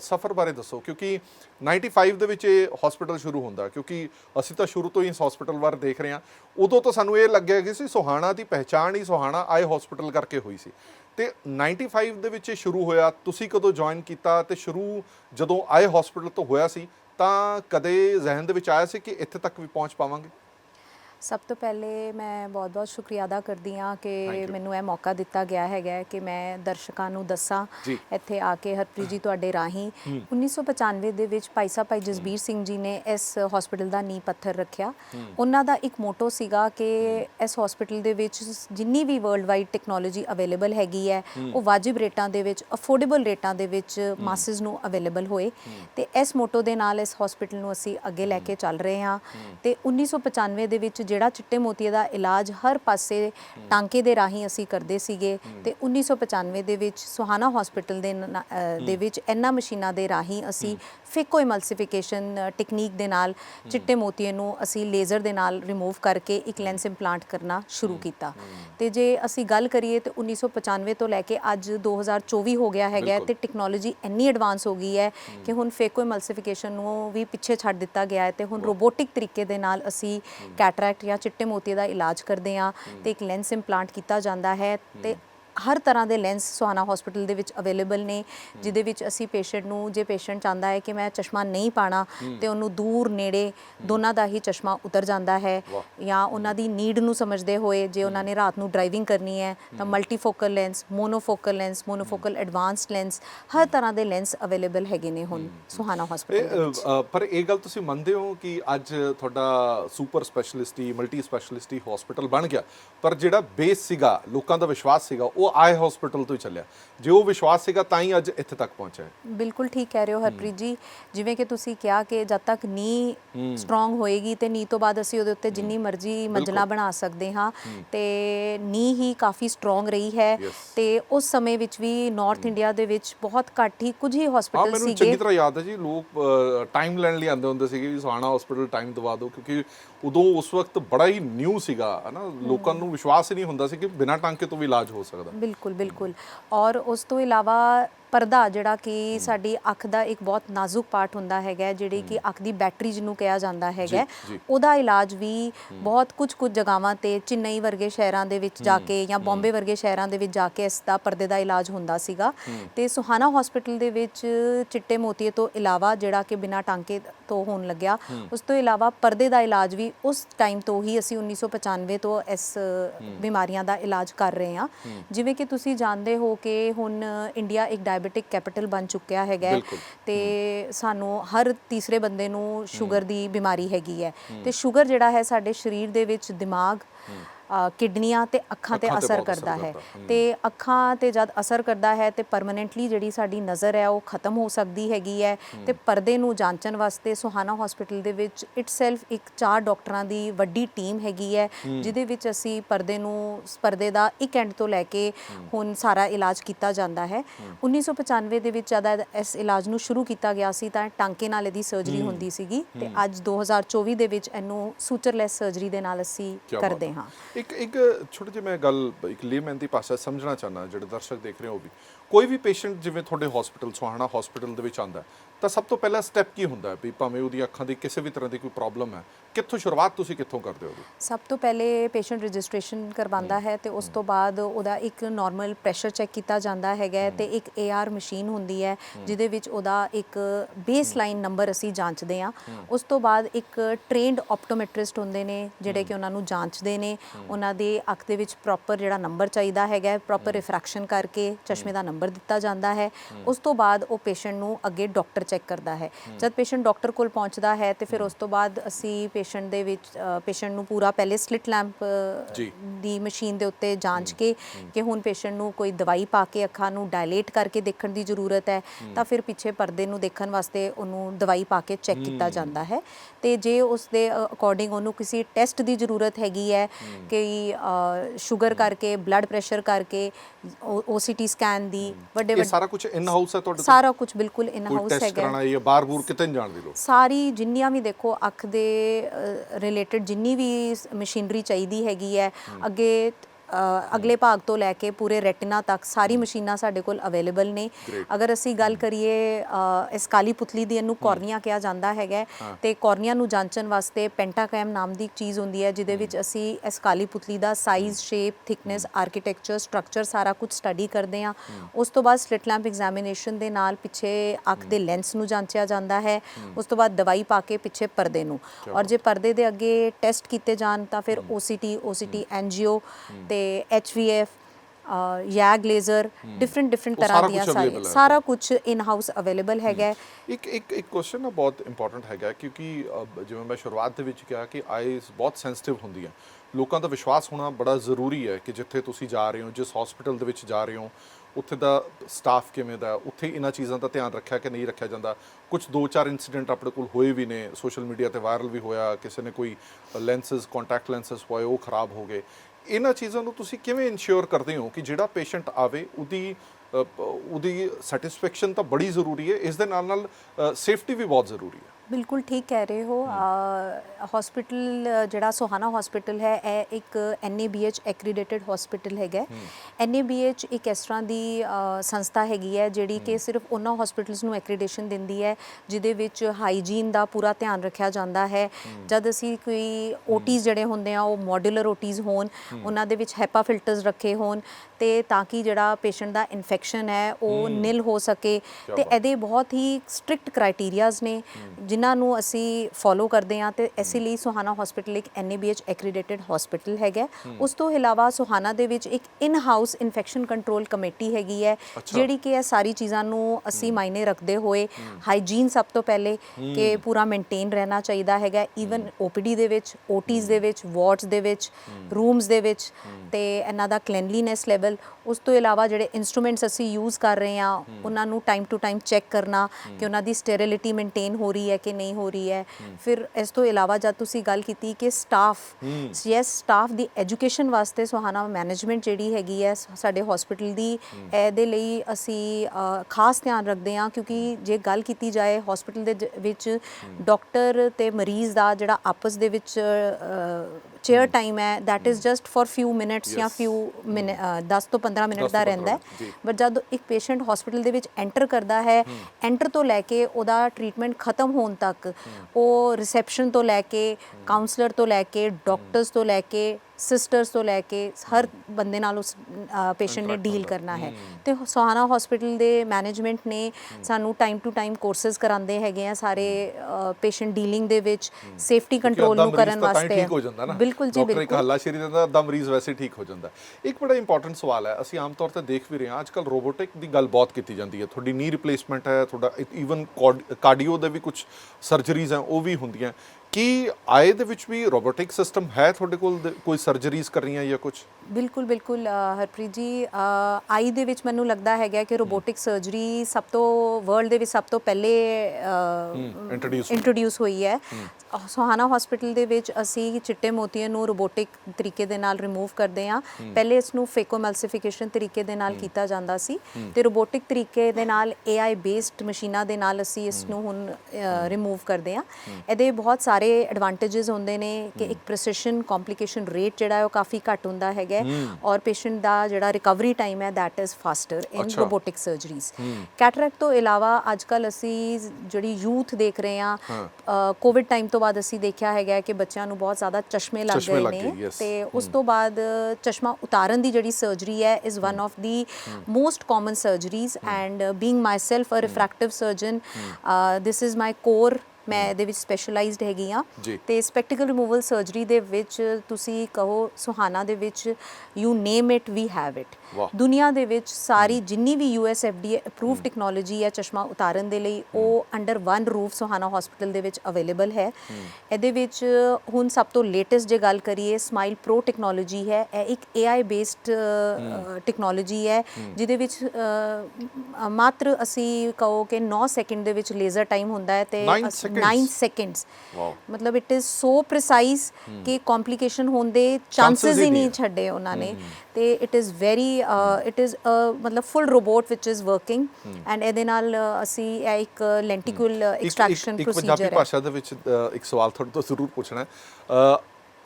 ਸਫ਼ਰ ਬਾਰੇ ਦੱਸੋ, ਕਿਉਂਕਿ 95 ਦੇ ਵਿੱਚ ਇਹ ਹਸਪੀਟਲ ਸ਼ੁਰੂ ਹੁੰਦਾ, ਕਿਉਂਕਿ ਅਸੀਂ ਤਾਂ ਸ਼ੁਰੂ ਤੋਂ ਹੀ ਇਸ ਹਸਪੀਟਲ ਬਾਰੇ ਦੇਖ ਰਹੇ ਹਾਂ। ਉਦੋਂ ਤੋਂ ਸਾਨੂੰ ਇਹ ਲੱਗਿਆ ਕਿ ਸੀ, ਸੋਹਾਣਾ ਦੀ ਪਹਿਚਾਣ ਹੀ ਸੋਹਾਣਾ ਆਏ ਹਸਪੀਟਲ ਕਰਕੇ ਹੋਈ ਸੀ। ਤੇ 95 ਦੇ ਵਿੱਚ ਇਹ ਸ਼ੁਰੂ ਹੋਇਆ। ਤੁਸੀਂ ਕਦੋਂ ਜੁਆਇਨ ਕੀਤਾ ਤੇ ਸ਼ੁਰੂ ਜਦੋਂ ਆਏ ਹਸਪੀਟਲ ਤੋਂ ਹੋਇਆ ਸੀ, ਤਾਂ ਕਦੇ ਜ਼ਿਹਨ ਦੇ ਵਿੱਚ ਆਇਆ ਸੀ ਕਿ ਇੱਥੇ ਤੱਕ ਵੀ ਪਹੁੰਚ ਪਾਵਾਂਗੇ? ਸਭ ਤੋਂ ਪਹਿਲੇ ਮੈਂ ਬਹੁਤ-ਬਹੁਤ ਸ਼ੁਕਰੀਆ ਅਦਾ ਕਰਦੀ ਹਾਂ ਕਿ. ਮੈਨੂੰ ਇਹ ਮੌਕਾ ਦਿੱਤਾ ਗਿਆ ਹੈਗਾ ਕਿ ਮੈਂ ਦਰਸ਼ਕਾਂ ਨੂੰ ਦੱਸਾਂ। ਇੱਥੇ ਆ ਕੇ ਹਰਪ੍ਰੀਤ ਜੀ ਤੁਹਾਡੇ ਰਾਹੀਂ। 1995 ਦੇ ਵਿੱਚ ਭਾਈ ਸਾਹਿਬ ਭਾਈ ਜਸਬੀਰ ਸਿੰਘ ਜੀ ਨੇ ਇਸ ਹਸਪੀਟਲ ਦਾ ਨੀਂਹ ਪੱਥਰ ਰੱਖਿਆ। ਉਹਨਾਂ ਦਾ ਇੱਕ ਮੋਟੋ ਸੀਗਾ ਕਿ ਇਸ ਹਸਪੀਟਲ ਦੇ ਵਿੱਚ ਜਿੰਨੀ ਵੀ ਵਰਲਡ ਵਾਈਡ ਟੈਕਨੋਲੋਜੀ ਅਵੇਲੇਬਲ ਹੈਗੀ ਹੈ ਉਹ ਵਾਜਿਬ ਰੇਟਾਂ ਦੇ ਵਿੱਚ ਅਫੋਰਡੇਬਲ ਰੇਟਾਂ ਦੇ ਵਿੱਚ ਮਾਸਸ ਨੂੰ ਅਵੇਲੇਬਲ ਹੋਏ। ਤੇ ਇਸ ਮੋਟੋ ਦੇ ਨਾਲ ਇਸ ਹਸਪੀਟਲ ਨੂੰ ਅਸੀਂ ਅੱਗੇ ਲੈ ਕੇ ਚੱਲ ਰਹੇ ਹਾਂ। ਤੇ 1995 ਦੇ ਵਿੱਚ ਜਿਹੜਾ ਚਿੱਟੇ ਮੋਤੀਏ ਦਾ ਇਲਾਜ ਹਰ ਪਾਸੇ ਟਾਂਕੇ ਦੇ ਰਾਹੀਂ ਅਸੀਂ ਕਰਦੇ ਸੀਗੇ ਤੇ 1995 ਦੇ ਵਿੱਚ ਸੁਹਾਣਾ ਹਸਪੀਟਲ ਦੇ ਨ- ਅ, ਦੇ ਵਿੱਚ ਇਹਨਾਂ ਮਸ਼ੀਨਾਂ ਦੇ ਰਾਹੀਂ ਅਸੀਂ ਫੇਕੋ ਇਮਲਸੀਫਿਕੇਸ਼ਨ ਟੈਕਨੀਕ ਦੇ ਨਾਲ ਚਿੱਟੇ ਮੋਤੀਏ ਨੂੰ ਅਸੀਂ ਲੇਜ਼ਰ ਦੇ ਨਾਲ ਰਿਮੂਵ ਕਰਕੇ ਇੱਕ ਲੈਂਸ ਇੰਪਲਾਂਟ ਕਰਨਾ ਸ਼ੁਰੂ ਕੀਤਾ। ਤੇ ਜੇ ਅਸੀਂ ਗੱਲ ਕਰੀਏ ਤੇ 1995 ਤੋਂ ਲੈ ਕੇ ਅੱਜ 2024 ਹੋ ਗਿਆ ਹੈਗਾ। ਤੇ ਟੈਕਨੋਲੋਜੀ ਇੰਨੀ ਐਡਵਾਂਸ ਹੋ ਗਈ ਹੈ ਕਿ ਹੁਣ ਫੇਕੋ ਇਮਲਸੀਫਿਕੇਸ਼ਨ ਨੂੰ ਵੀ ਪਿੱਛੇ ਛੱਡ ਦਿੱਤਾ ਗਿਆ ਹੈ ਤੇ ਹੁਣ ਰੋਬੋਟਿਕ ਤਰੀਕੇ ਦੇ ਨਾਲ ਅਸੀਂ ਕੈਟਰੈਕਟ ਜਾਂ ਚਿੱਟੇ ਮੋਤੀ ਦਾ ਇਲਾਜ ਕਰਦੇ ਹਾਂ ਤੇ ਇੱਕ ਲੈਂਸ ਇੰਪਲਾਂਟ ਕੀਤਾ ਜਾਂਦਾ ਹੈ ਤੇ ਹਰ ਤਰ੍ਹਾਂ ਦੇ ਲੈਂਸ ਸੁਹਾਣਾ ਹਸਪੀਟਲ ਦੇ ਵਿੱਚ ਅਵੇਲੇਬਲ ਨੇ ਜਿਹਦੇ ਵਿੱਚ ਅਸੀਂ ਪੇਸ਼ੈਂਟ ਨੂੰ ਜੇ ਪੇਸ਼ੈਂਟ ਚਾਹੁੰਦਾ ਹੈ ਕਿ ਮੈਂ ਚਸ਼ਮਾ ਨਹੀਂ ਪਾਣਾ ਤੇ ਉਹਨੂੰ ਦੂਰ ਨੇੜੇ ਦੋਨਾਂ ਦਾ ਹੀ ਚਸ਼ਮਾ ਉਤਰ ਜਾਂਦਾ ਹੈ ਜਾਂ ਉਹਨਾਂ ਦੀ ਨੀਡ ਨੂੰ ਸਮਝਦੇ ਹੋਏ ਜੇ ਉਹਨਾਂ ਨੇ ਰਾਤ ਨੂੰ ਡਰਾਈਵਿੰਗ ਕਰਨੀ ਹੈ ਤਾਂ multifocal lens monofocal lens monofocal advanced lens ਹਰ ਤਰ੍ਹਾਂ ਦੇ ਲੈਂਸ ਅਵੇਲੇਬਲ ਹੈਗੇ ਨੇ ਹੁਣ ਸੁਹਾਣਾ ਹਸਪੀਟਲ ਪਰ ਇਹ ਗੱਲ ਤੁਸੀਂ ਮੰਨਦੇ ਹੋ ਕਿ ਅੱਜ ਤੁਹਾਡਾ super specialty multi specialty hospital ਬਣ ਗਿਆ ਪਰ ਜਿਹੜਾ ਬੇਸ ਸੀਗਾ ਲੋਕਾਂ ਦਾ ਵਿਸ਼ਵਾਸ ਸੀਗਾ ਉਹ ਆਏ ਹਸਪੀਟਲ ਤੋਂ ਹੀ ਚੱਲਿਆ ਜੇ ਉਹ ਵਿਸ਼ਵਾਸ ਸੀਗਾ ਤਾਂ ਹੀ ਅੱਜ ਇੱਥੇ ਤੱਕ ਪਹੁੰਚਿਆ ਹੈ। ਬਿਲਕੁਲ ਠੀਕ ਕਹਿ ਰਹੇ ਹੋ ਹਰਪ੍ਰੀਤ ਜੀ। ਜਿਵੇਂ ਕਿ ਤੁਸੀਂ ਕਿਹਾ ਕਿ ਜਦ ਤੱਕ ਨੀ ਸਟਰੋਂਗ ਹੋਏਗੀ ਤੇ ਨੀ ਤੋਂ ਬਾਅਦ ਅਸੀਂ ਉਹਦੇ ਉੱਤੇ ਜਿੰਨੀ ਮਰਜ਼ੀ ਮੰਜ਼ਲਾ ਬਣਾ ਸਕਦੇ ਹਾਂ। ਤੇ ਨੀ ਹੀ ਕਾਫੀ ਸਟਰੋਂਗ ਰਹੀ ਹੈ. ਤੇ ਉਸ ਸਮੇਂ ਵਿੱਚ ਵੀ ਨਾਰਥ ਇੰਡੀਆ ਦੇ ਵਿੱਚ ਬਹੁਤ ਘੱਟ ਹੀ ਕੁਝ ਹੀ ਹਸਪੀਟਲ ਮੈਨੂੰ ਸੀਗੇ। ਚੰਗੀ ਤਰ੍ਹਾਂ ਯਾਦ ਹੈ ਜੀ। ਲੋਕ ਟਾਈਮ ਲੈਣ ਲਈ ਆਉਂਦੇ ਹੁੰਦੇ ਸੀਗੇ ਵੀ ਸੁਹਾਣਾ ਹਸਪੀਟਲ ਟਾਈਮ ਦਵਾ ਦਿਓ ਕਿਉਂਕਿ ਉਦੋਂ ਉਸ ਵਕਤ ਬੜਾ ਹੀ ਨਿਊ ਸੀਗਾ ਹਨਾ। ਲੋਕਾਂ ਨੂੰ ਵਿਸ਼ਵਾਸ ਹੀ ਨਹੀਂ ਹੁੰਦਾ ਸੀ ਕਿ ਬਿਨਾਂ ਟਾਂਕੇ ਤੋਂ ਵੀ ਇਲਾਜ ਹੋ ਸਕਦਾ। ਬਿਲਕੁਲ ਬਿਲਕੁਲ। ਔਰ ਉਸ ਤੋਂ ਇਲਾਵਾ ਪਰਦਾ ਜਿਹੜਾ ਕਿ ਸਾਡੀ ਅੱਖ ਦਾ ਇੱਕ ਬਹੁਤ ਨਾਜ਼ੁਕ ਪਾਰਟ ਹੁੰਦਾ ਹੈਗਾ ਜਿਹੜੀ ਕਿ ਅੱਖ ਦੀ ਬੈਟਰੀ ਜਿਹਨੂੰ ਕਿਹਾ ਜਾਂਦਾ ਹੈਗਾ। ਉਹਦਾ ਇਲਾਜ ਵੀ ਬਹੁਤ ਕੁਝ ਕੁਝ ਜਗ੍ਹਾਵਾਂ ਤੇ ਚੇਨਈ ਵਰਗੇ ਸ਼ਹਿਰਾਂ ਦੇ ਵਿੱਚ ਜਾ ਕੇ ਜਾਂ ਬੰਬੇ ਵਰਗੇ ਸ਼ਹਿਰਾਂ ਦੇ ਵਿੱਚ ਜਾ ਕੇ ਇਸ ਦਾ ਪਰਦੇ ਦਾ ਇਲਾਜ ਹੁੰਦਾ ਸੀਗਾ। ਤੇ ਸੁਹਾਨਾ ਹਸਪੀਟਲ ਦੇ ਵਿੱਚ ਚਿੱਟੇ ਮੋਤੀਏ ਤੋਂ ਇਲਾਵਾ ਜਿਹੜਾ ਕਿ ਬਿਨਾਂ ਟਾਂਕੇ ਤੋਂ ਹੋਣ ਲੱਗਿਆ ਉਸ ਤੋਂ ਇਲਾਵਾ ਪਰਦੇ ਦਾ ਇਲਾਜ ਵੀ ਉਸ ਟਾਈਮ ਤੋਂ ਹੀ ਅਸੀਂ 1995 ਤੋਂ ਇਸ ਬਿਮਾਰੀਆਂ ਦਾ ਇਲਾਜ ਕਰ ਰਹੇ ਹਾਂ। ਜਿਵੇਂ ਕਿ ਤੁਸੀਂ ਜਾਣਦੇ ਹੋ ਕਿ ਹੁਣ ਇੰਡੀਆ ਇੱਕ ਡਾਇਬੀਟਿਕ ਕੈਪੀਟਲ ਬਣ ਚੁੱਕਿਆ ਹੈਗਾ ਹੈ। ਤੇ ਸਾਨੂੰ ਹਰ ਤੀਸਰੇ ਬੰਦੇ ਨੂੰ ਸ਼ੂਗਰ ਦੀ ਬਿਮਾਰੀ ਹੈਗੀ ਹੈ ਤੇ ਸ਼ੂਗਰ ਜਿਹੜਾ ਹੈ ਸਾਡੇ ਸਰੀਰ ਦੇ ਵਿੱਚ ਦਿਮਾਗ ਕਿਡਨੀਆਂ ਤੇ ਅੱਖਾਂ ਤੇ ਅਸਰ ਕਰਦਾ ਹੈ। ਤੇ ਅੱਖਾਂ ਤੇ ਜਦ ਅਸਰ ਕਰਦਾ ਹੈ ਤੇ ਪਰਮਨੈਂਟਲੀ ਜਿਹੜੀ ਸਾਡੀ ਨਜ਼ਰ ਹੈ ਉਹ ਖਤਮ ਹੋ ਸਕਦੀ ਹੈਗੀ ਹੈ। ਤੇ ਪਰਦੇ ਨੂੰ ਜਾਂਚਣ ਵਾਸਤੇ ਸੁਹਾਨਾ ਹਸਪੀਟਲ ਦੇ ਵਿੱਚ ਇਟਸੈਲਫ ਇੱਕ ਚਾਰ ਡਾਕਟਰਾਂ ਦੀ ਵੱਡੀ ਟੀਮ ਹੈਗੀ ਹੈ ਜਿਹਦੇ ਵਿੱਚ ਅਸੀਂ ਪਰਦੇ ਨੂੰ ਪਰਦੇ ਦਾ ਇੱਕ ਐਂਡ ਤੋਂ ਲੈ ਕੇ ਹੁਣ ਸਾਰਾ ਇਲਾਜ ਕੀਤਾ ਜਾਂਦਾ ਹੈ। 1995 ਦੇ ਵਿੱਚ ਜਦ ਇਸ ਇਲਾਜ ਨੂੰ ਸ਼ੁਰੂ ਕੀਤਾ ਗਿਆ ਸੀ ਤਾਂ ਟਾਂਕੇ ਨਾਲ ਇਹਦੀ ਸਰਜਰੀ ਹੁੰਦੀ ਸੀਗੀ ਤੇ ਅੱਜ 2024 ਦੇ ਵਿੱਚ ਇਹਨੂੰ ਸੂਚਰਲੈਸ ਸਰਜਰੀ ਦੇ ਨਾਲ ਅਸੀਂ ਕਰਦੇ ਹੈ। ਇੱਕ ਇੱਕ ਛੋਟੀ ਜਿਹੀ ਮੈਂ ਗੱਲ, ਇੱਕ ਲੇਮੈਨ ਦੀ ਭਾਸ਼ਾ ਸਮਝਣਾ ਚਾਹਨਾ ਜਿਹੜੇ ਦਰਸ਼ਕ ਦੇਖ ਰਹੇ ਹੋ ਵੀ, ਕੋਈ ਵੀ ਪੇਸ਼ੈਂਟ ਜਿਵੇਂ ਤੁਹਾਡੇ ਹਸਪੀਟਲ ਸੁਹਾਣਾ ਹਸਪੀਟਲ ਦੇ ਵਿੱਚ ਆਂਦਾ ਤਾਂ ਸਭ ਤੋਂ ਪਹਿਲਾ ਸਟੈਪ ਕੀ ਹੁੰਦਾ ਹੈ ਵੀ ਭਾਵੇਂ ਉਹਦੀ ਅੱਖਾਂ ਦੀ ਕਿਸੇ ਵੀ ਤਰ੍ਹਾਂ ਦੀ ਕੋਈ ਪ੍ਰੋਬਲਮ ਹੈ ਕਿੱਥੋਂ ਸ਼ੁਰੂਆਤ ਤੁਸੀਂ ਕਿੱਥੋਂ ਕਰਦੇ ਹੋ ਸਭ ਤੋਂ ਪਹਿਲੇ ਪੇਸ਼ੈਂਟ ਰਜਿਸਟ੍ਰੇਸ਼ਨ ਕਰਵਾਉਂਦਾ ਹੈ। ਤੇ ਉਸ ਤੋਂ ਬਾਅਦ ਉਹਦਾ ਇੱਕ ਨਾਰਮਲ ਪ੍ਰੈਸ਼ਰ ਚੈੱਕ ਕੀਤਾ ਜਾਂਦਾ ਹੈਗਾ ਤੇ ਇੱਕ AR ਮਸ਼ੀਨ ਹੁੰਦੀ ਹੈ ਜਿਹਦੇ ਵਿੱਚ ਉਹਦਾ ਇੱਕ ਬੇਸਲਾਈਨ ਨੰਬਰ ਅਸੀਂ ਜਾਂਚਦੇ ਹਾਂ। ਉਸ ਤੋਂ ਬਾਅਦ ਇੱਕ ਟ੍ਰੇਨਡ ਆਪਟੋਮੈਟ੍ਰਿਸਟ ਹੁੰਦੇ ਨੇ ਜਿਹੜੇ ਕਿ ਉਹਨਾਂ ਨੂੰ ਜਾਂਚਦੇ ਨੇ। ਉਹਨਾਂ ਦੇ ਅੱਖ ਦੇ ਵਿੱਚ ਪ੍ਰੋਪਰ ਜਿਹੜਾ ਨੰਬਰ ਚਾਹੀਦਾ ਹੈਗਾ ਪ੍ਰੋਪਰ ਰਿਫਰੈਕਸ਼ਨ ਕਰਕੇ ਚਸ਼ਮੇ ਦਾ ਨੰਬਰ ਦਿੱਤਾ ਜਾਂਦਾ ਹੈ। ਉਸ ਤੋਂ ਬਾਅਦ ਉਹ ਪੇਸ਼ੈਂਟ ਨੂੰ ਅੱਗੇ ਡਾਕਟਰ ਚੈੱਕ ਕਰਦਾ ਹੈ। ਜਦ ਪੇਸ਼ੈਂਟ ਡਾਕਟਰ ਕੋਲ ਪਹੁੰਚਦਾ ਹੈ ਤੇ ਫਿਰ ਉਸ ਤੋਂ ਬਾਅਦ ਅਸੀਂ ਪੇਸ਼ੈਂਟ ਦੇ ਵਿੱਚ ਪੇਸ਼ੈਂਟ ਨੂੰ ਪੂਰਾ ਪਹਿਲੇ ਸਲਿਟ ਲੈਂਪ। ਦੀ ਮਸ਼ੀਨ ਦੇ ਉੱਤੇ ਜਾਂਚ ਕੇ ਕਿ ਹੁਣ ਪੇਸ਼ੈਂਟ ਨੂੰ ਕੋਈ ਦਵਾਈ ਪਾ ਕੇ ਅੱਖਾਂ ਨੂੰ ਡਾਇਲੇਟ ਕਰਕੇ ਦੇਖਣ ਦੀ ਜ਼ਰੂਰਤ ਹੈ ਤਾਂ ਫਿਰ ਪਿੱਛੇ ਪਰਦੇ ਨੂੰ ਦੇਖਣ ਵਾਸਤੇ ਉਹਨੂੰ ਦਵਾਈ ਪਾ ਕੇ ਚੈੱਕ ਕੀਤਾ ਜਾਂਦਾ ਹੈ। ਤੇ ਜੇ ਉਸ ਦੇ ਅਕੋਰਡਿੰਗ ਉਹਨੂੰ ਕਿਸੇ ਟੈਸਟ ਦੀ ਜ਼ਰੂਰਤ ਹੈਗੀ ਹੈ ਕਿ ਸ਼ੂਗਰ ਕਰਕੇ ਬਲੱਡ ਪ੍ਰੈਸ਼ਰ ਕਰਕੇ OCT ਸਕੈਨ ਦੀ ਵੱਡੇ ਵੱਡੇ ਸਾਰਾ ਕੁਝ ਇਨ ਹਾਊਸ ਹੈ ਤੁਹਾਡੇ? ਸਾਰਾ ਕੁਝ ਬਿਲਕੁਲ ਇਨ ਹਾਊਸ ਹੈਗਾ ਕਰਾਣਾ ਜਾਂ ਬਾਹਰ-ਬੂਰ ਕਿਤੇ ਨਹੀਂ ਜਾਣ ਦੀ ਲੋੜ। ਸਾਰੀ ਜਿੰਨੀਆਂ ਵੀ ਦੇਖੋ ਅੱਖ ਦੇ ਰਿਲੇਟਡ ਜਿੰਨੀ ਵੀ ਮਸ਼ੀਨਰੀ ਚਾਹੀਦੀ ਹੈਗੀ ਹੈ। ਅੱਗੇ ਅਗਲੇ ਭਾਗ ਤੋਂ ਲੈ ਕੇ ਪੂਰੇ ਰੈਟਿਨਾ ਤੱਕ ਸਾਰੀ ਮਸ਼ੀਨਾਂ ਸਾਡੇ ਕੋਲ ਅਵੇਲੇਬਲ ਨੇ. ਅਗਰ ਅਸੀਂ ਗੱਲ ਕਰੀਏ ਇਸ ਕਾਲੀ ਪੁਤਲੀ ਦੀ ਇਹਨੂੰ ਕੋਰਨੀਆ ਕਿਹਾ ਜਾਂਦਾ ਹੈਗਾ ਤੇ ਕੋਰਨੀਆ ਨੂੰ ਜਾਂਚਣ ਵਾਸਤੇ ਪੈਂਟਾਕੈਮ ਨਾਮ ਦੀ ਇੱਕ ਚੀਜ਼ ਹੁੰਦੀ ਹੈ ਜਿਹਦੇ ਵਿੱਚ ਅਸੀਂ ਇਸ ਕਾਲੀ ਪੁਤਲੀ ਦਾ size shape thickness architecture structure ਸਾਰਾ ਕੁਝ ਸਟੱਡੀ ਕਰਦੇ ਹਾਂ। ਉਸ ਤੋਂ ਬਾਅਦ ਸਲਿਟ ਲੈਂਪ ਐਗਜ਼ਾਮੀਨੇਸ਼ਨ ਦੇ ਨਾਲ ਪਿੱਛੇ ਅੱਖ ਦੇ ਲੈਂਸ ਨੂੰ ਜਾਂਚਿਆ ਜਾਂਦਾ ਹੈ। ਉਸ ਤੋਂ ਬਾਅਦ ਦਵਾਈ ਪਾ ਕੇ ਪਿੱਛੇ ਪਰਦੇ ਨੂੰ। ਔਰ ਜੇ ਪਰਦੇ ਦੇ ਅੱਗੇ ਟੈਸਟ ਕੀਤੇ ਜਾਣ ਤਾਂ ਫਿਰ OCT OCT ਐਂਜੀਓ ਤੇ HVF YAG laser different different ਤਰ੍ਹਾਂ ਦੀਆਂ ਕੁਛ ਸਾਰੀ ਹੈ। ਕੁਝ ਇਨ ਹਾਊਸ ਅਵੇਲੇਬਲ ਹੈਗਾ ਹੈ। ਇੱਕ ਇੱਕ ਇੱਕ ਕੁਐਸਚਨ ਨਾ ਬਹੁਤ ਇੰਪੋਰਟੈਂਟ ਹੈਗਾ ਕਿਉਂਕਿ ਜਿਵੇਂ ਮੈਂ ਸ਼ੁਰੂਆਤ ਦੇ ਵਿੱਚ ਕਿਹਾ ਕਿ ਆਈਜ਼ ਬਹੁਤ ਸੈਂਸਿਟਿਵ ਹੁੰਦੀਆਂ ਲੋਕਾਂ ਦਾ ਵਿਸ਼ਵਾਸ ਹੋਣਾ ਬੜਾ ਜ਼ਰੂਰੀ ਹੈ ਕਿ ਜਿੱਥੇ ਤੁਸੀਂ ਜਾ ਰਹੇ ਹੋ ਜਿਸ ਹਸਪੀਟਲ ਦੇ ਵਿੱਚ ਜਾ ਰਹੇ ਹੋ ਉੱਥੇ ਦਾ ਸਟਾਫ ਕਿਵੇਂ ਦਾ ਉੱਥੇ ਇਹਨਾਂ ਚੀਜ਼ਾਂ ਦਾ ਧਿਆਨ ਰੱਖਿਆ ਕਿ ਨਹੀਂ ਰੱਖਿਆ ਜਾਂਦਾ? ਕੁਝ ਦੋ ਚਾਰ ਇਨਸੀਡੈਂਟ ਆਪਣੇ ਕੋਲ ਹੋਏ ਵੀ ਨੇ ਸੋਸ਼ਲ ਮੀਡੀਆ ਤੇ ਵਾਇਰਲ ਵੀ ਹੋਇਆ, ਕਿਸੇ ਨੇ ਕੋਈ ਲੈਂਸਸ ਕੰਟੈਕਟ ਲੈਂਸਸ ਹੋਏ, ਉਹ ਖਰਾਬ ਹੋ ਗਏ। ਇਹਨਾਂ ਚੀਜ਼ਾਂ ਨੂੰ ਤੁਸੀਂ ਕਿਵੇਂ ਇਨਸ਼ੋਰ ਕਰਦੇ ਹੋ ਕਿ ਜਿਹੜਾ ਪੇਸ਼ੈਂਟ ਆਵੇ, ਉਹਦੀ ਉਹਦੀ ਸੈਟੀਸਫੈਕਸ਼ਨ ਤਾਂ ਬੜੀ ਜ਼ਰੂਰੀ ਹੈ, ਇਸ ਦੇ ਨਾਲ ਨਾਲ ਸੇਫਟੀ ਵੀ ਬਹੁਤ ਜ਼ਰੂਰੀ ਹੈ। ਬਿਲਕੁਲ ਠੀਕ ਕਹਿ ਰਹੇ ਹੋ। ਹਸਪੀਟਲ ਜਿਹੜਾ ਸੋਹਾਨਾ ਹਸਪੀਟਲ ਹੈ ਇਹ ਇੱਕ NABH ਐਕ੍ਰੀਡੇਟਡ ਹਸਪੀਟਲ ਹੈਗਾ। NABH ਇੱਕ ਇਸ ਤਰ੍ਹਾਂ ਦੀ ਸੰਸਥਾ ਹੈਗੀ ਹੈ ਜਿਹੜੀ ਕਿ ਸਿਰਫ ਉਹਨਾਂ ਹਸਪੀਟਲਸ ਨੂੰ ਐਕ੍ਰੀਡੇਸ਼ਨ ਦਿੰਦੀ ਹੈ ਜਿਹਦੇ ਵਿੱਚ ਹਾਈਜੀਨ ਦਾ ਪੂਰਾ ਧਿਆਨ ਰੱਖਿਆ ਜਾਂਦਾ ਹੈ। ਜਦ ਅਸੀਂ ਕੋਈ OTs ਜਿਹੜੇ ਹੁੰਦੇ ਆ ਉਹ ਮੋਡੂਲਰ OTs ਹੋਣ ਉਹਨਾਂ ਦੇ ਵਿੱਚ ਹੈਪਾ ਫਿਲਟਰਸ ਰੱਖੇ ਹੋਣ ਤੇ ਤਾਂ ਕਿ ਜਿਹੜਾ ਪੇਸ਼ੈਂਟ ਦਾ ਇਨਫੈਕਸ਼ਨ ਹੈ ਉਹ ਨਿਲ ਹੋ ਸਕੇ ਤੇ। ਇਹਦੇ ਬਹੁਤ ਹੀ ਸਟ੍ਰਿਕਟ ਕ੍ਰਾਈਟੇਰੀਆਜ਼ ਨੇ ਜਿਨ੍ਹਾਂ ਨੂੰ ਅਸੀਂ ਫੋਲੋ ਕਰਦੇ ਹਾਂ ਤੇ ਇਸੇ ਲਈ ਸੁਹਾਨਾ ਹਸਪੀਟਲ ਇੱਕ NABH ਐਕ੍ਰੀਡੇਟਡ ਹਸਪੀਟਲ ਹੈਗਾ। ਉਸ ਤੋਂ ਇਲਾਵਾ ਸੁਹਾਨਾ ਦੇ ਵਿੱਚ ਇੱਕ in house infection control committee ਹੈਗੀ ਹੈ। ਜਿਹੜੀ ਕਿ ਇਹ ਸਾਰੀ ਚੀਜ਼ਾਂ ਨੂੰ ਅਸੀਂ ਮਾਇਨੇ ਰੱਖਦੇ ਹੋਏ ਹਾਈਜੀਨ ਸਭ ਤੋਂ ਪਹਿਲੇ ਕਿ ਪੂਰਾ ਮੇਨਟੇਨ ਰਹਿਣਾ ਚਾਹੀਦਾ ਹੈਗਾ ਈਵਨ OPD ਦੇ ਵਿੱਚ OTs ਦੇ ਵਿੱਚ ਵਾਰਡਸ ਦੇ ਵਿੱਚ ਰੂਮਸ ਦੇ ਵਿੱਚ ਤੇ ਇਹਨਾਂ ਦਾ ਕਲੈਨਲੀਨੈਸ ਲੈਵਲ ਉਸ ਤੋਂ ਇਲਾਵਾ ਜਿਹੜੇ ਇਨਸਟਰੂਮੈਂਟਸ ਅਸੀਂ ਯੂਜ਼ ਕਰ ਰਹੇ ਹਾਂ ਉਹਨਾਂ ਨੂੰ ਟਾਈਮ ਟੂ ਟਾਈਮ ਚੈੱਕ ਕਰਨਾ ਕਿ ਉਹਨਾਂ ਦੀ ਸਟੈਰਿਲਿਟੀ ਮੇਨਟੇਨ ਹੋ ਰਹੀ ਹੈ ਕਿ ਨਹੀਂ ਹੋ ਰਹੀ ਹੈ। ਫਿਰ ਇਸ ਤੋਂ ਇਲਾਵਾ ਜਦ ਤੁਸੀਂ ਗੱਲ ਕੀਤੀ ਕਿ ਸਟਾਫ ਯੈਸ ਸਟਾਫ ਦੀ ਐਜੂਕੇਸ਼ਨ ਵਾਸਤੇ ਸੁਹਾਨਾ ਮੈਨੇਜਮੈਂਟ ਜਿਹੜੀ ਹੈਗੀ ਹੈ ਸਾਡੇ ਹਸਪੀਟਲ ਦੀ ਇਹਦੇ ਲਈ ਅਸੀਂ ਖਾਸ ਧਿਆਨ ਰੱਖਦੇ ਹਾਂ ਕਿਉਂਕਿ ਜੇ ਗੱਲ ਕੀਤੀ ਜਾਏ ਹਸਪੀਟਲ ਦੇ ਵਿੱਚ ਡਾਕਟਰ ਤੇ ਮਰੀਜ਼ ਦਾ ਜਿਹੜਾ ਆਪਸ ਦੇ ਵਿੱਚ ਚੇਅਰ ਟਾਈਮ ਹੈ that is just for few minutes ਜਾਂ ਮਿੰਟ 10 ਤੋਂ 15 ਮਿੰਟ ਦਾ ਰਹਿੰਦਾ 15 ਜੀ। ਹੈ ਬਟ ਜਦ ਇੱਕ ਪੇਸ਼ੈਂਟ ਹਸਪੀਟਲ ਦੇ ਵਿੱਚ ਐਂਟਰ ਕਰਦਾ ਹੈ ਐਂਟਰ ਤੋਂ ਲੈ ਕੇ ਉਹਦਾ ਟ੍ਰੀਟਮੈਂਟ ਖਤਮ ਹੋਣ ਤੱਕ ਉਹ ਰਿਸੈਪਸ਼ਨ ਤੋਂ ਲੈ ਕੇ ਕਾਉਂਸਲਰ ਤੋਂ ਲੈ ਕੇ ਡਾਕਟਰਸ ਤੋਂ ਲੈ ਕੇ ਸਿਸਟਰਸ ਤੋਂ ਲੈ ਕੇ ਹਰ ਬੰਦੇ ਨਾਲ ਉਸ ਪੇਸ਼ੈਂਟ ਨੇ ਡੀਲ ਕਰਨਾ ਹੈ। ਤੇ ਸੁਹਾਣਾ ਹਸਪੀਟਲ ਦੇ ਮੈਨੇਜਮੈਂਟ ਨੇ ਸਾਨੂੰ ਟਾਈਮ ਟੂ ਟਾਈਮ ਕੋਰਸਸ ਕਰਾਉਂਦੇ ਹੈਗੇ ਆ ਸਾਰੇ ਪੇਸ਼ੈਂਟ ਡੀਲਿੰਗ ਦੇ ਵਿੱਚ ਸੇਫਟੀ ਕੰਟਰੋਲ ਨੂੰ ਕਰਨ ਵਾਸਤੇ ਬਿਲਕੁਲ ਜੀ ਡਾਕਟਰ ਇੱਕ ਬਿਲਕੁਲ। ਹੱਲਾਸ਼ੇਰੀ ਦਿੰਦਾ ਅੱਧਾ ਮਰੀਜ਼ ਵੈਸੇ ਠੀਕ ਹੋ ਜਾਂਦਾ। ਇੱਕ ਬੜਾ ਇੰਪੋਰਟੈਂਟ ਸਵਾਲ ਹੈ ਅਸੀਂ ਆਮ ਤੌਰ ਤੇ ਦੇਖ ਵੀ ਰਹੇ ਹਾਂ ਅੱਜਕੱਲ ਰੋਬੋਟਿਕ ਦੀ ਗੱਲ ਬਹੁਤ ਕੀਤੀ ਜਾਂਦੀ ਹੈ। ਤੁਹਾਡੀ ਨੀ ਰਿਪਲੇਸਮੈਂਟ ਹੈ ਤੁਹਾਡਾ ਇਵਨ ਕਾਰਡੀਓ ਦੇ ਵਿੱਚ ਕੁਝ ਸਰਜਰੀਜ਼ ਹੈ ਉਹ ਵੀ ਹੁੰਦੀਆਂ। ਕੀ ਆਏ ਦੇ ਵਿੱਚ ਵੀ ਰੋਬੋਟਿਕ ਸਿਸਟਮ ਹੈ ਤੁਹਾਡੇ ਕੋਲ ਕੋਈ ਸਰਜਰੀਜ਼ ਕਰਨੀਆਂ ਜਾਂ ਕੁਝ ਬਿਲਕੁਲ ਬਿਲਕੁਲ ਹਰਪ੍ਰੀਤ ਜੀ ਆਈ ਦੇ ਵਿੱਚ ਮੈਨੂੰ ਲੱਗਦਾ ਹੈਗਾ ਕਿ ਰੋਬੋਟਿਕ ਸਰਜਰੀ ਸਭ ਤੋਂ ਵਰਲਡ ਦੇ ਵਿੱਚ ਸਭ ਤੋਂ ਪਹਿਲੇ ਇੰਟਰੋਡਿਊਸ ਹੋਈ। ਹੈ। ਸੁਹਾਣਾ ਹਸਪੀਟਲ ਦੇ ਵਿੱਚ ਅਸੀਂ ਚਿੱਟੇ ਮੋਤੀਆਂ ਨੂੰ ਰੋਬੋਟਿਕ ਤਰੀਕੇ ਦੇ ਨਾਲ ਰਿਮੂਵ ਕਰਦੇ ਹਾਂ। ਪਹਿਲੇ ਇਸ ਨੂੰ ਫੇਕੋਮੈਲਸੀਫਿਕੇਸ਼ਨ ਤਰੀਕੇ ਦੇ ਨਾਲ ਕੀਤਾ ਜਾਂਦਾ ਸੀ ਤੇ ਰੋਬੋਟਿਕ ਤਰੀਕੇ ਦੇ ਨਾਲ AI ਬੇਸਡ ਮਸ਼ੀਨਾਂ ਦੇ ਨਾਲ ਅਸੀਂ ਇਸ ਨੂੰ ਹੁਣ ਰਿਮੂਵ ਕਰਦੇ ਹਾਂ। ਇਹਦੇ ਬਹੁਤ ਸਾਰੇ ਐਡਵਾਂਟੇजेस ਹੁੰਦੇ ਨੇ ਕਿ ਇੱਕ ਪ੍ਰੀਸੀਸ਼ਨ ਕੰਪਲਿਕੇਸ਼ਨ ਰੇਟ ਜਿਹੜਾ ਹੈ ਉਹ ਕਾਫੀ ਘੱਟ ਹੁੰਦਾ ਹੈਗਾ ਔਰ ਪੇਸ਼ੈਂਟ ਦਾ ਜਿਹੜਾ ਰਿਕਵਰੀ ਟਾਈਮ ਹੈ is faster in ਅੱਛਾ। robotic surgeries ਕੈਟਰੈਕਟ ਤੋਂ ਇਲਾਵਾ ਅੱਜ ਕੱਲ ਅਸੀਂ ਜਿਹੜੀ ਯੂਥ ਦੇਖ ਰਹੇ ਹਾਂ ਕੋਵਿਡ ਟਾਈਮ ਤੋਂ ਬਾਅਦ ਅਸੀਂ ਦੇਖਿਆ ਹੈਗਾ ਕਿ ਬੱਚਿਆਂ ਨੂੰ ਬਹੁਤ ਜ਼ਿਆਦਾ ਚਸ਼ਮੇ ਲੱਗ ਗਏ ਨੇ. ਤੇ ਉਸ ਤੋਂ ਬਾਅਦ ਚਸ਼ਮਾ ਉਤਾਰਨ ਦੀ ਜਿਹੜੀ ਸਰਜਰੀ ਹੈ is one of the most common surgeries and being myself a refractive surgeon this is my core ਮੈਂ ਇਹਦੇ ਵਿੱਚ ਸਪੈਸ਼ਲਾਈਜ਼ਡ ਹੈਗੀ ਆ ਜੀ। ਤੇ ਸਪੈਕਟੀਕਲ ਰਿਮੂਵਲ ਸਰਜਰੀ ਦੇ ਵਿੱਚ ਤੁਸੀਂ ਕਹੋ ਸੁਹਾਨਾ ਦੇ ਵਿੱਚ you name it we have it ਵਾਹ। ਦੁਨੀਆ ਦੇ ਵਿੱਚ ਸਾਰੀ ਜਿੰਨੀ ਵੀ ਯੂਐਸ ਐਫਡੀਏ ਅਪਰੂਵ ਟੈਕਨੋਲੋਜੀ ਹੈ। ਚਸ਼ਮਾ ਉਤਾਰਨ ਦੇ ਲਈ ਉਹ under one roof Suhana hospital ਦੇ ਵਿੱਚ ਅਵੇਲੇਬਲ ਹੈ। ਇਹਦੇ ਵਿੱਚ ਹੁਣ ਸਭ ਤੋਂ ਲੇਟੈਸਟ ਜੇ ਗੱਲ ਕਰੀਏ ਸਮਾਈਲ ਪ੍ਰੋ ਟੈਕਨੋਲੋਜੀ ਹੈ। ਇਹ ਇੱਕ AI ਬੇਸਡ ਟੈਕਨੋਲੋਜੀ ਹੈ। ਜਿਹਦੇ ਵਿੱਚ ਅ, ਮਾਤਰ ਅਸੀਂ ਕਹੋ ਕਿ 9 ਸੈਕਿੰਡ ਦੇ ਵਿੱਚ ਲੇਜ਼ਰ ਟਾਈਮ ਹੁੰਦਾ ਹੈ ਤੇ ਅਸੀਂ- seconds? nine seconds. Wow. ਮਤਲਬ ਇਟ ਇਜ਼ ਸੋ ਪ੍ਰੀਸਾਈਜ਼ ਕਿ ਕੰਪਲਿਕੇਸ਼ਨ ਹੋਣ ਦੇ ਚਾਂਸਸ ਹੀ ਨਹੀਂ ਛੱਡੇ ਉਹਨਾਂ ਨੇ ਤੇ it is very it is ਮਤਲਬ ਫੁੱਲ ਰੋਬੋਟ ਵਿਚ ਇਜ਼ ਵਰਕਿੰਗ ਐਂਡ ਇਹਦੇ ਨਾਲ ਅਸੀਂ ਇਹ ਇੱਕ ਲੈਂਟੀਕੂਲ ਐਕਸਟ੍ਰੈਕਸ਼ਨ ਇੱਕ ਪੰਜਾਬੀ ਪ੍ਰੋਸੀਜਰ ਹੈ ਭਾਸ਼ਾ ਦੇ ਵਿੱਚ ਇੱਕ ਸਵਾਲ ਤੁਹਾਡੇ ਤੋਂ ਜ਼ਰੂਰ ਪੁੱਛਣਾ ਹੈ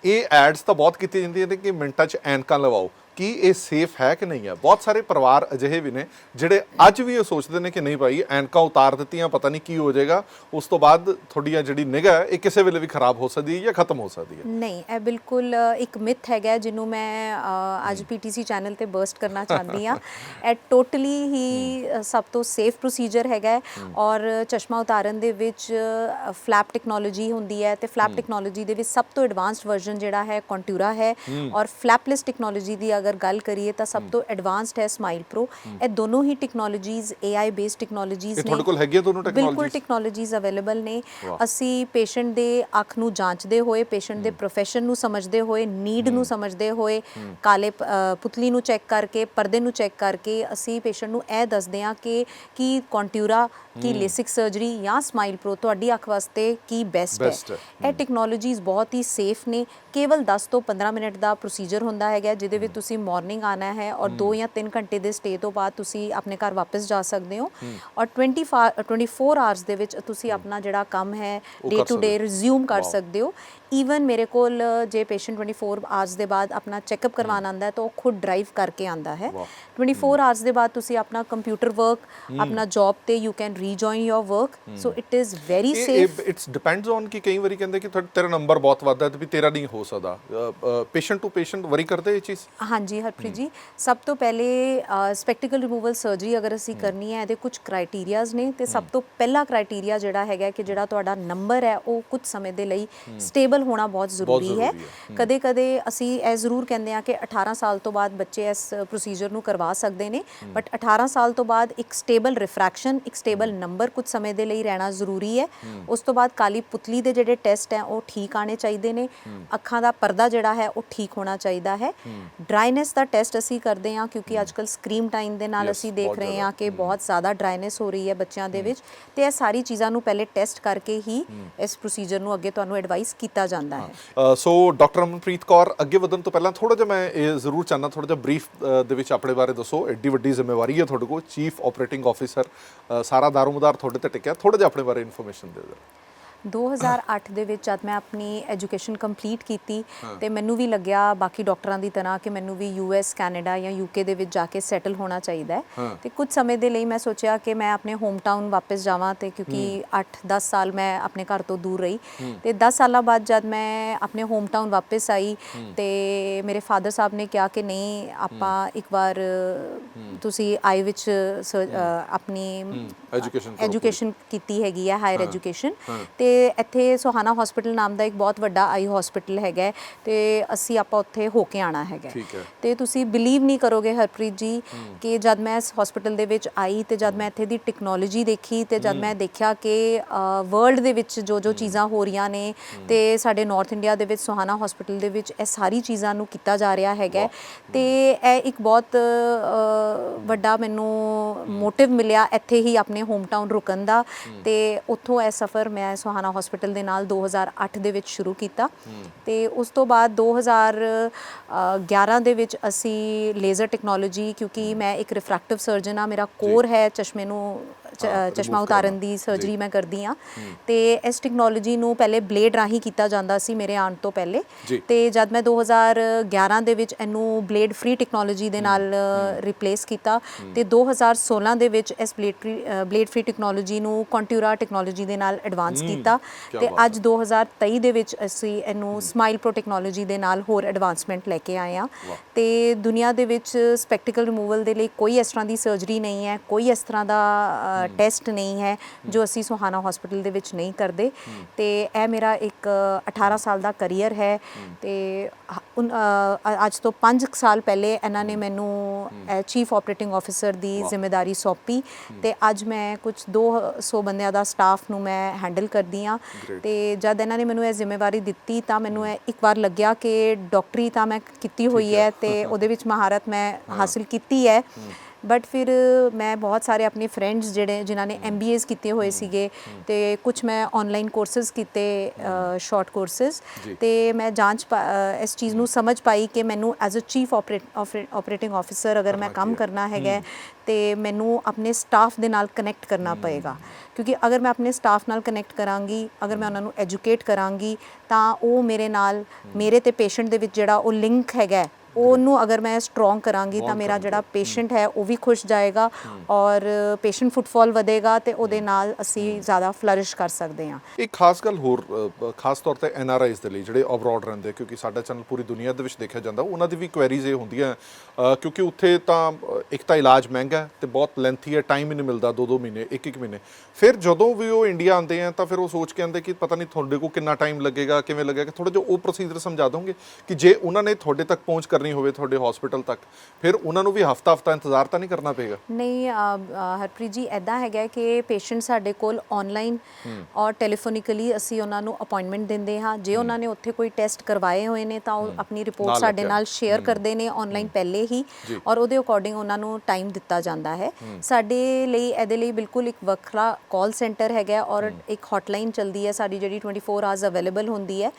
ਇਹ ਐਡਸ ਤਾਂ ਬਹੁਤ ਕੀਤੀਆਂ ਜਾਂਦੀਆਂ ਨੇ ਕਿ ਮਿੰਟਾਂ 'ਚ ਐਨਕਾਂ ਲਵਾਓ ਕੀ ਇਹ ਸੇਫ ਹੈ ਕਿ ਨਹੀਂ ਹੈ? ਬਹੁਤ ਸਾਰੇ ਪਰਿਵਾਰ ਅਜਿਹੇ ਵੀ ਨੇ ਜਿਹੜੇ ਅੱਜ ਵੀ ਇਹ ਸੋਚਦੇ ਨੇ ਕਿ ਨਹੀਂ ਭਾਈ ਐਨਕਾਂ ਉਤਾਰ ਦਿੱਤੀਆਂ ਪਤਾ ਨਹੀਂ ਕੀ ਹੋ ਜਾਏਗਾ। ਉਸ ਤੋਂ ਬਾਅਦ ਤੁਹਾਡੀ ਜਿਹੜੀ ਨਿਗਾਹ ਇਹ ਕਿਸੇ ਵੇਲੇ ਵੀ ਖਰਾਬ ਹੋ ਸਕਦੀ ਹੈ ਜਾਂ ਖਤਮ ਹੋ ਸਕਦੀ ਹੈ? ਨਹੀਂ ਇਹ ਬਿਲਕੁਲ ਇੱਕ ਮਿਥ ਹੈਗਾ ਜਿਹਨੂੰ ਮੈਂ ਅੱਜ ਪੀਟੀਸੀ ਚੈਨਲ ਤੇ ਬਰਸਟ ਕਰਨਾ ਚਾਹੁੰਦੀ ਆ ਇਹ ਟੋਟਲੀ ਹੀ ਸਭ ਤੋਂ ਸੇਫ ਪ੍ਰੋਸੀਜਰ ਹੈਗਾ ਔਰ ਚਸ਼ਮਾ ਉਤਾਰਨ ਦੇ ਵਿੱਚ ਫਲੈਪ ਟੈਕਨੋਲੋਜੀ ਹੁੰਦੀ ਹੈ ਤੇ ਫਲੈਪ ਟੈਕਨੋਲੋਜੀ ਦੇ ਵਿੱਚ ਸਭ ਤੋਂ ਐਡਵਾਂਸਡ ਵਰਜ਼ਨ ਜਿਹੜਾ ਹੈ ਕੰਟੂਰਾ ਹੈ ਔਰ ਫਲੈਪਲੈਸ ਟੈਕਨੋਲੋਜੀ ਦੀ ਅਗਰ ਗੱਲ ਕਰੀਏ ਤਾਂ ਸਭ ਤੋਂ ਐਡਵਾਂਸਡ ਹੈ ਸਮਾਈਲ ਪ੍ਰੋ ਇਹ ਦੋਨੋਂ ਹੀ ਟੈਕਨੋਲੋਜੀਜ਼ AI ਬੇਸਡ ਟੈਕਨੋਲੋਜੀਜ਼ ਨੇ। ਤੁਹਾਡੇ ਕੋਲ ਹੈਗੀਆਂ ਦੋਨੋਂ ਬਿਲਕੁਲ ਟੈਕਨੋਲੋਜੀਜ਼ ਅਵੇਲੇਬਲ ਨੇ। ਅਸੀਂ ਪੇਸ਼ੈਂਟ ਦੇ ਅੱਖ ਨੂੰ ਜਾਂਚਦੇ ਹੋਏ ਪੇਸ਼ੈਂਟ ਦੇ ਪ੍ਰੋਫੈਸ਼ਨ ਨੂੰ ਸਮਝਦੇ ਹੋਏ ਨੀਡ ਨੂੰ ਸਮਝਦੇ ਹੋਏ ਕਾਲੇ ਪੁਤਲੀ ਨੂੰ ਚੈੱਕ ਕਰਕੇ ਪਰਦੇ ਨੂੰ ਚੈੱਕ ਕਰਕੇ ਅਸੀਂ ਪੇਸ਼ੈਂਟ ਨੂੰ ਇਹ ਦੱਸਦੇ ਹਾਂ ਕਿ ਕੀ ਕੰਟਿਊਰਾ ਕੀ ਲੇਸਿਕ ਸਰਜਰੀ ਜਾਂ ਸਮਾਈਲ ਪ੍ਰੋ ਤੁਹਾਡੀ ਅੱਖ ਵਾਸਤੇ ਕੀ ਬੈਸਟ ਹੈ। ਇਹ ਟੈਕਨੋਲੋਜੀਜ਼ ਬਹੁਤ ਹੀ ਸੇਫ ਨੇ। ਕੇਵਲ 10 ਤੋਂ 15 ਮਿੰਟ ਦਾ ਪ੍ਰੋਸੀਜਰ ਹੁੰਦਾ ਹੈਗਾ ਜਿਹਦੇ ਵਿੱਚ ਤੁਸੀਂ ਮਾਰਨਿੰਗ ਆਣਾ ਹੈ ਔਰ 2 ਜਾਂ 3 ਘੰਟੇ ਦੇ ਸਟੇ ਤੋਂ ਬਾਅਦ ਤੁਸੀਂ ਆਪਣੇ ਘਰ ਵਾਪਸ ਜਾ ਸਕਦੇ ਹੋ। ਔਰ 24 24 ਆਵਰਸ ਦੇ ਵਿੱਚ ਤੁਸੀਂ ਆਪਣਾ ਜਿਹੜਾ ਕੰਮ ਹੈ ਡੇ ਟੂ ਡੇ। ਰਿਜ਼ਿਊਮ ਕਰ. ਸਕਦੇ ਹੋ। ਈਵਨ ਮੇਰੇ ਕੋਲ ਜੇ ਪੇਸ਼ੈਂਟ 24 ਆਵਰਸ ਦੇ ਬਾਅਦ ਆਪਣਾ ਚੈੱਕਅਪ ਕਰਵਾਉਣ ਆਂਦਾ ਹੈ ਤਾਂ ਉਹ ਖੁਦ ਡਰਾਈਵ ਕਰਕੇ ਆਂਦਾ ਹੈ। Wow. 24 ਆਵਰਸ ਦੇ ਬਾਅਦ ਤੁਸੀਂ ਆਪਣਾ ਕੰਪਿਊਟਰ ਵਰਕ ਆਪਣਾ ਜੌਬ ਤੇ you can rejoin your work so it is very safe it's depends on ਕਿ ਕਈ ਵਾਰੀ ਕਹਿੰਦੇ ਕਿ ਤੇਰਾ ਨੰਬਰ ਬਹੁਤ ਵੱਧਦਾ ਤੇ ਵੀ ਤੇਰਾ ਨਹੀਂ ਹੋ ਸਕਦਾ। ਪੇਸ਼ੈਂਟ ਟੂ ਪੇਸ਼ੈਂਟ ਵਰੀ ਕਰਦੇ ਇਹ ਚੀਜ਼? ਹਾਂਜੀ ਹਰਪ੍ਰੀਤ ਜੀ। ਸਭ ਤੋਂ ਪਹਿਲੇ ਸਪੈਕਟੀਕਲ ਰਿਮੂਵਲ ਸਰਜਰੀ ਅਗਰ ਅਸੀਂ ਕਰਨੀ ਹੈ ਇਹਦੇ ਕੁਝ ਕ੍ਰਾਈਟੇਰੀਆਜ਼ ਨੇ। ਤੇ ਸਭ ਤੋਂ ਪਹਿਲਾ ਕ੍ਰਾਈਟੇਰੀਆ ਜਿਹੜਾ ਹੈਗਾ ਕਿ ਜਿਹੜਾ ਤੁਹਾਡਾ ਨੰਬਰ ਹੈ ਉਹ ਕੁਝ ਸਮੇਂ ਦੇ ਲਈ ਸਟੇਬਲ ਹੋਣਾ ਬਹੁਤ ਜ਼ਰੂਰੀ ਹੈ। ਕਦੇ ਕਦੇ ਅਸੀਂ ਇਹ ਜ਼ਰੂਰ ਕਹਿੰਦੇ ਆ ਕਿ 18 ਸਾਲ ਤੋਂ ਬਾਅਦ ਬੱਚੇ ਇਸ ਪ੍ਰੋਸੀਜਰ ਨੂੰ ਕਰਵਾ ਸਕਦੇ ਨੇ। ਬਟ 18 ਸਾਲ ਤੋਂ ਬਾਅਦ ਇੱਕ ਸਟੇਬਲ ਰਿਫਰੈਕਸ਼ਨ ਇੱਕ ਸਟੇਬਲ ਨੰਬਰ ਕੁਝ ਸਮੇਂ ਦੇ ਲਈ ਰਹਿਣਾ ਜ਼ਰੂਰੀ ਹੈ। ਉਸ ਤੋਂ ਬਾਅਦ ਕਾਲੀ ਪੁਤਲੀ ਦੇ ਜਿਹੜੇ ਟੈਸਟ ਹੈ ਉਹ ਠੀਕ ਆਣੇ ਚਾਹੀਦੇ ਨੇ। ਅੱਖਾਂ ਦਾ ਪਰਦਾ ਜਿਹੜਾ ਹੈ ਉਹ ਠੀਕ ਹੋਣਾ ਚਾਹੀਦਾ ਹੈ। ਡਰਾਈਨੈਸ ਦਾ ਟੈਸਟ ਅਸੀਂ ਕਰਦੇ ਹਾਂ ਕਿਉਂਕਿ ਅੱਜਕੱਲ ਸਕਰੀਨ ਟਾਈਮ ਦੇ ਨਾਲ ਅਸੀਂ ਦੇਖ ਰਹੇ। ਹਾਂ ਕਿ ਬਹੁਤ ਜ਼ਿਆਦਾ ਡਰਾਈਨੈਸ ਹੋ ਰਹੀ ਹੈ ਬੱਚਿਆਂ ਦੇ ਵਿੱਚ। ਤੇ ਇਹ ਸਾਰੀ ਚੀਜ਼ਾਂ ਨੂੰ ਪਹਿਲੇ ਟੈਸਟ ਕਰਕੇ ਹੀ ਇਸ ਪ੍ਰੋਸੀਜਰ ਨੂੰ ਅੱਗੇ ਤੁਹਾਨੂੰ ਐਡਵਾਈਸ ਕੀਤਾ ਜਾਂਦਾ ਹੈ। ਸੋ ਡਾਕਟਰ ਅਮਨਪ੍ਰੀਤ ਕੌਰ, ਅੱਗੇ ਵਧਣ ਤੋਂ ਪਹਿਲਾਂ ਥੋੜਾ ਜਿਹਾ ਮੈਂ ਇਹ ਜ਼ਰੂਰ ਚਾਹਨਾ ਥੋੜਾ ਜਿਹਾ ਬਰੀਫ ਦੇ ਵਿੱਚ ਆਪਣੇ ਬਾਰੇ ਦੱਸੋ। ਐਡੀ ਵੱਡੀ ਜ਼ਿੰਮੇਵਾਰੀ ਹੈ ਤੁਹਾਡੇ ਕੋਲ। ਚੀਫ ਆਪਰੇਟਿੰਗ ਆਫੀਸਰ ਸਾਰਾ ਦਾਰੋਮਦਾਰ ਤੁਹਾਡੇ ਤੇ ਟਿਕਿਆ। ਥੋੜਾ ਜਿਹਾ ਆਪਣੇ ਬਾਰੇ ਇਨਫੋਰਮੇਸ਼ਨ ਦੇ ਦਿਓ। 2008 ਦੇ ਵਿੱਚ ਜਦ ਮੈਂ ਆਪਣੀ ਐਜੂਕੇਸ਼ਨ ਕੰਪਲੀਟ ਕੀਤੀ ਤੇ ਮੈਨੂੰ ਵੀ ਲੱਗਿਆ ਬਾਕੀ ਡਾਕਟਰਾਂ ਦੀ ਤਰ੍ਹਾਂ ਕਿ ਮੈਨੂੰ ਵੀ ਯੂਐਸ ਕੈਨੇਡਾ ਜਾਂ ਯੂਕੇ ਦੇ ਵਿੱਚ ਜਾ ਕੇ ਸੈਟਲ ਹੋਣਾ ਚਾਹੀਦਾ ਹਾਂ। ਤੇ ਕੁਝ ਸਮੇਂ ਦੇ ਲਈ ਮੈਂ ਸੋਚਿਆ ਕਿ ਮੈਂ ਆਪਣੇ ਹੋਮ ਟਾਊਨ ਵਾਪਸ ਜਾਵਾਂ ਤੇ ਕਿਉਂਕਿ 8-10 ਸਾਲ ਮੈਂ ਆਪਣੇ ਘਰ ਤੋਂ ਦੂਰ ਰਹੀ। ਤੇ 10 ਸਾਲਾਂ ਬਾਅਦ ਜਦ ਮੈਂ ਆਪਣੇ ਹੋਮ ਟਾਊਨ ਵਾਪਸ ਆਈ ਤੇ ਮੇਰੇ ਫਾਦਰ ਸਾਹਿਬ ਨੇ ਕਿਹਾ ਕਿ ਨਹੀਂ ਆਪਾਂ ਇੱਕ ਵਾਰ ਤੁਸੀਂ ਆਈ ਵਿੱਚ ਆਪਣੀ ਐਜੂਕੇਸ਼ਨ ਕੀਤੀ ਹੈਗੀ ਹੈ ਹਾਇਰ ਐਜੂਕੇਸ਼ਨ ਹਾਂ। ਤੇ ਇੱਥੇ ਸੋਹਾਣਾ ਹਸਪੀਟਲ ਨਾਮ ਦਾ ਇੱਕ ਬਹੁਤ ਵੱਡਾ ਆਈ ਹਸਪੀਟਲ ਹੈਗਾ ਹੈ ਤੇ ਅਸੀਂ ਆਪਾਂ ਉੱਥੇ ਹੋ ਕੇ ਆਣਾ ਹੈਗਾ ਹੈ। ਠੀਕ ਹੈ ਤੇ ਤੁਸੀਂ ਬਿਲੀਵ ਨਹੀਂ ਕਰੋਗੇ ਹਰਪ੍ਰੀਤ ਜੀ ਕਿ ਜਦ ਮੈਂ ਇਸ ਹਸਪੀਟਲ ਦੇ ਵਿੱਚ ਆਈ ਤੇ ਜਦ ਮੈਂ ਇੱਥੇ ਦੀ ਟੈਕਨੋਲੋਜੀ ਦੇਖੀ ਤੇ ਜਦ ਮੈਂ ਦੇਖਿਆ ਕਿ ਵਰਲਡ ਦੇ ਵਿੱਚ ਜੋ ਜੋ ਚੀਜ਼ਾਂ ਹੋ ਰਹੀਆਂ ਨੇ ਤੇ ਸਾਡੇ ਨਾਰਥ ਇੰਡੀਆ ਦੇ ਵਿੱਚ ਸੋਹਾਣਾ ਹਸਪੀਟਲ ਦੇ ਵਿੱਚ ਇਹ ਸਾਰੀ ਚੀਜ਼ਾਂ ਨੂੰ ਕੀਤਾ ਜਾ ਰਿਹਾ ਹੈਗਾ ਹੈ। ਤੇ ਇਹ ਇੱਕ ਬਹੁਤ ਅ, ਵੱਡਾ ਮੈਨੂੰ ਮੋਟਿਵ ਮਿਲਿਆ ਇੱਥੇ ਹੀ ਆਪਣੇ ਹੋਮ ਟਾਊਨ ਰੁਕਣ ਦਾ ਤੇ ਉੱਥੋਂ ਇਹ ਸਫ਼ਰ ਮੈਂ ਸੋਹਾਣਾ ਹਸਪੀਟਲ ਦੇ ਨਾਲ 2008 ਦੇ ਵਿੱਚ ਸ਼ੁਰੂ ਕੀਤਾ। ਤੇ ਉਸ ਤੋਂ ਬਾਅਦ 2011 ਦੇ ਵਿੱਚ ਅਸੀਂ ਲੇਜ਼ਰ ਟੈਕਨੋਲੋਜੀ ਕਿਉਂਕਿ ਮੈਂ ਇੱਕ ਰਿਫਰੈਕਟਿਵ ਸਰਜਨ ਆ ਮੇਰਾ ਕੋਰ ਹੈ ਚਸ਼ਮੇ ਨੂੰ ਚਸ਼ਮਾ ਉਤਾਰਨ। ਦੀ ਸਰਜਰੀ। ਮੈਂ ਕਰਦੀ ਆ ਤੇ ਇਸ ਟੈਕਨੋਲੋਜੀ ਨੂੰ ਪਹਿਲੇ ਬਲੇਡ ਰਾਹੀਂ ਕੀਤਾ ਜਾਂਦਾ ਸੀ ਮੇਰੇ ਆਉਣ ਤੋਂ ਪਹਿਲੇ। ਤੇ ਜਦ ਮੈਂ 2011 ਦੇ ਵਿੱਚ ਇਹਨੂੰ ਬਲੇਡ ਫ੍ਰੀ ਟੈਕਨੋਲੋਜੀ ਦੇ ਨਾਲ ਰਿਪਲੇਸ ਕੀਤਾ। ਤੇ 2016 ਦੇ ਵਿੱਚ ਇਸ blade free blade free technology ਨੂੰ ਕੰਟਿਊਰਾ ਟੈਕਨੋਲੋਜੀ ਦੇ ਨਾਲ ਐਡਵਾਂਸ ਕੀਤਾ। ਤੇ ਅੱਜ 2023 ਦੇ ਵਿੱਚ ਅਸੀਂ ਇਹਨੂੰ ਸਮਾਈਲ ਪ੍ਰੋ ਟੈਕਨੋਲੋਜੀ ਦੇ ਨਾਲ ਹੋਰ ਐਡਵਾਂਸਮੈਂਟ ਲੈ ਕੇ ਆਏ ਆ। ਤੇ ਦੁਨੀਆ ਦੇ ਵਿੱਚ ਸਪੈਕਟੀਕਲ ਰਿਮੂਵਲ ਦੇ ਲਈ ਕੋਈ ਇਸ ਤਰ੍ਹਾਂ ਦੀ ਸਰਜਰੀ ਨਹੀਂ ਹੈ। ਕੋਈ ਇਸ ਤਰ੍ਹਾਂ ਦਾ ਟੈਸਟ ਨਹੀਂ ਹੈ ਜੋ ਅਸੀਂ ਸੁਹਾਣਾ ਹਸਪੀਟਲ ਦੇ ਵਿੱਚ ਨਹੀਂ ਕਰਦੇ। ਤੇ ਇਹ ਮੇਰਾ ਇੱਕ ਅ, 18 ਸਾਲ ਦਾ ਕੈਰੀਅਰ ਹੈ। ਤੇ ਅੱਜ ਤੋਂ 5 ਸਾਲ ਪਹਿਲੇ ਇਹਨਾਂ ਨੇ ਮੈਨੂੰ ਚੀਫ ਆਪਰੇਟਿੰਗ ਆਫੀਸਰ ਦੀ ਜ਼ਿੰਮੇਵਾਰੀ ਸੌਂਪੀ। ਤੇ ਅੱਜ ਮੈਂ ਕੁਝ 200 ਬੰਦਿਆਂ ਦਾ ਸਟਾਫ ਨੂੰ ਮੈਂ ਹੈਂਡਲ ਕਰਦੀ ਆ. ਤੇ ਜਦ ਇਹਨਾਂ ਨੇ ਮੈਨੂੰ ਇਹ ਜ਼ਿੰਮੇਵਾਰੀ ਦਿੱਤੀ ਤਾਂ ਮੈਨੂੰ ਇਹ ਇੱਕ ਵਾਰ ਲੱਗਿਆ ਕਿ ਡਾਕਟਰੀ ਤਾਂ ਮੈਂ ਕੀਤੀ ਹੋਈ ਹੈ। ਤੇ ਉਹਦੇ ਵਿੱਚ ਮਹਾਰਤ ਮੈਂ ਹਾਸਿਲ ਕੀਤੀ ਹੈ। ਬਟ ਫਿਰ ਮੈਂ ਬਹੁਤ ਸਾਰੇ ਆਪਣੇ ਫਰੈਂਡਸ ਜਿਹੜੇ ਜਿਨ੍ਹਾਂ ਨੇ ਐਮਬੀਏਸ ਕੀਤੇ ਹੋਏ ਸੀਗੇ ਤੇ ਕੁਝ ਮੈਂ ਆਨਲਾਈਨ ਕੋਰਸਸ ਕੀਤੇ ਸ਼ਾਰਟ ਕੋਰਸਸ। ਤੇ ਮੈਂ ਜਾਂਚ ਇਸ ਚੀਜ਼ ਨੂੰ ਸਮਝ ਪਾਈ ਕਿ ਮੈਨੂੰ as a chief operating officer ਅਗਰ ਮੈਂ ਕੰਮ। ਕਰਨਾ ਹੈਗਾ ਤੇ ਮੈਨੂੰ ਆਪਣੇ ਸਟਾਫ ਦੇ ਨਾਲ ਕਨੈਕਟ ਕਰਨਾ ਪਏਗਾ। ਕਿਉਂਕਿ ਅਗਰ ਮੈਂ ਆਪਣੇ ਸਟਾਫ ਨਾਲ ਕਨੈਕਟ ਕਰਾਂਗੀ ਅਗਰ ਮੈਂ ਉਹਨਾਂ ਨੂੰ ਐਜੂਕੇਟ ਕਰਾਂਗੀ ਤਾਂ ਉਹ ਮੇਰੇ ਨਾਲ ਮੇਰੇ ਤੇ ਪੇਸ਼ੈਂਟ ਦੇ ਵਿੱਚ ਜਿਹੜਾ ਉਹ ਲਿੰਕ ਹੈਗਾ ਉਹਨੂੰ ਅਗਰ ਮੈਂ ਸਟਰੋਂਗ ਕਰਾਂਗੀ ਤਾਂ ਮੇਰਾ ਜਿਹੜਾ ਪੇਸ਼ੈਂਟ ਹੈ ਉਹ ਵੀ ਖੁਸ਼ ਜਾਏਗਾ ਔਰ ਪੇਸ਼ੈਂਟ ਫੁੱਟਫਾਲ ਵਧੇਗਾ ਤੇ ਉਹਦੇ ਨਾਲ ਅਸੀਂ ਜ਼ਿਆਦਾ ਫਲਰਿਸ਼ ਕਰ ਸਕਦੇ ਹਾਂ। ਇੱਕ ਖਾਸ ਗੱਲ ਹੋਰ ਖਾਸ ਤੌਰ ਤੇ ਐਨ ਆਰ ਆਈਜ਼ ਦੇ ਲਈ ਜਿਹੜੇ ਅਬਰੋਡ ਰਹਿੰਦੇ ਕਿਉਂਕਿ ਸਾਡਾ ਚੈਨਲ ਪੂਰੀ ਦੁਨੀਆ ਦੇ ਵਿੱਚ ਦੇਖਿਆ ਜਾਂਦਾ ਉਹਨਾਂ ਦੀ ਵੀ ਕੁਐਰੀਜ਼ ਇਹ ਹੁੰਦੀਆਂ ਕਿਉਂਕਿ ਉੱਥੇ ਤਾਂ ਇੱਕ ਤਾਂ ਇਲਾਜ ਮਹਿੰਗਾ ਤੇ ਬਹੁਤ ਲੈਂਥੀ ਹੈ ਟਾਈਮ ਹੀ ਨਹੀਂ ਮਿਲਦਾ ਦੋ ਦੋ ਮਹੀਨੇ ਇੱਕ ਇੱਕ ਮਹੀਨੇ। ਫਿਰ ਜਦੋਂ ਵੀ ਉਹ ਇੰਡੀਆ ਆਉਂਦੇ ਆ ਤਾਂ ਫਿਰ ਉਹ ਸੋਚ ਕੇ ਆਉਂਦੇ ਕਿ ਪਤਾ ਨਹੀਂ ਤੁਹਾਡੇ ਕੋਲ ਕਿੰਨਾ ਟਾਈਮ ਲੱਗੇਗਾ ਕਿਵੇਂ ਲੱਗੇਗਾ ਥੋੜਾ ਜਿਹਾ ਉਹ ਪ੍ਰੋਸੀਜਰ ਸਮਝਾ ਦੋਗੇ ਕਿ ਜੇ ਉਹਨਾਂ ਨੇ ਤੁਹਾਡੇ ਤੱਕ ਪਹੁੰਚ ਕਰਨੀ ਹੋਵੇ ਤੁਹਾਡੇ ਹਸਪੀਟਲ ਤੱਕ ਫਿਰ ਉਹਨਾਂ ਨੂੰ ਵੀ ਹਫਤਾ ਹਫਤਾ ਇੰਤਜ਼ਾਰ ਤਾਂ ਨਹੀਂ ਕਰਨਾ ਪਏਗਾ? ਨਹੀਂ ਹਰਪ੍ਰੀਤ ਜੀ ਐਦਾਂ ਹੈਗਾ ਕਿ ਪੇਸ਼ੈਂਟ ਸਾਡੇ ਕੋਲ ਆਨਲਾਈਨ ਔਰ ਟੈਲੀਫੋਨਿਕਲੀ ਅਸੀਂ ਉਹਨਾਂ ਨੂੰ ਅਪਾਇੰਟਮੈਂਟ ਦਿੰਦੇ ਹਾਂ। ਜੇ ਉਹਨਾਂ ਨੇ ਉੱਥੇ ਕੋਈ ਟੈਸਟ ਕਰਵਾਏ ਹੋਏ ਨੇ ਤਾਂ ਉਹ ਆਪਣੀ ਰਿਪੋਰਟ ਸਾਡੇ ਨਾਲ ਸ਼ੇਅਰ ਕਰਦੇ ਨੇ ਆਨਲਾਈਨ ਪਹਿਲੇ ਹੀ। ਔਰ ਉਹਦੇ ਅਕੋਰਡਿੰਗ ਉਹਨਾਂ ਨੂੰ ਟਾਈਮ ਦਿੱਤਾ ਜਾਂਦਾ ਹੈ। ਸਾਡੇ ਲਈ ਇਹਦੇ ਲਈ ਬਿਲਕੁਲ ਇੱਕ ਵੱਖਰਾ ਕਾਲ ਸੈਂਟਰ ਹੈਗਾ ਔਰ ਇੱਕ ਹੌਟਲਾਈਨ ਚੱਲਦੀ ਹੈ। ਸਾਡੀ ਜਿਹੜੀ 24 ਆਵਰਸ ਅਵੇਲੇਬਲ ਹੁੰਦੀ ਹੈ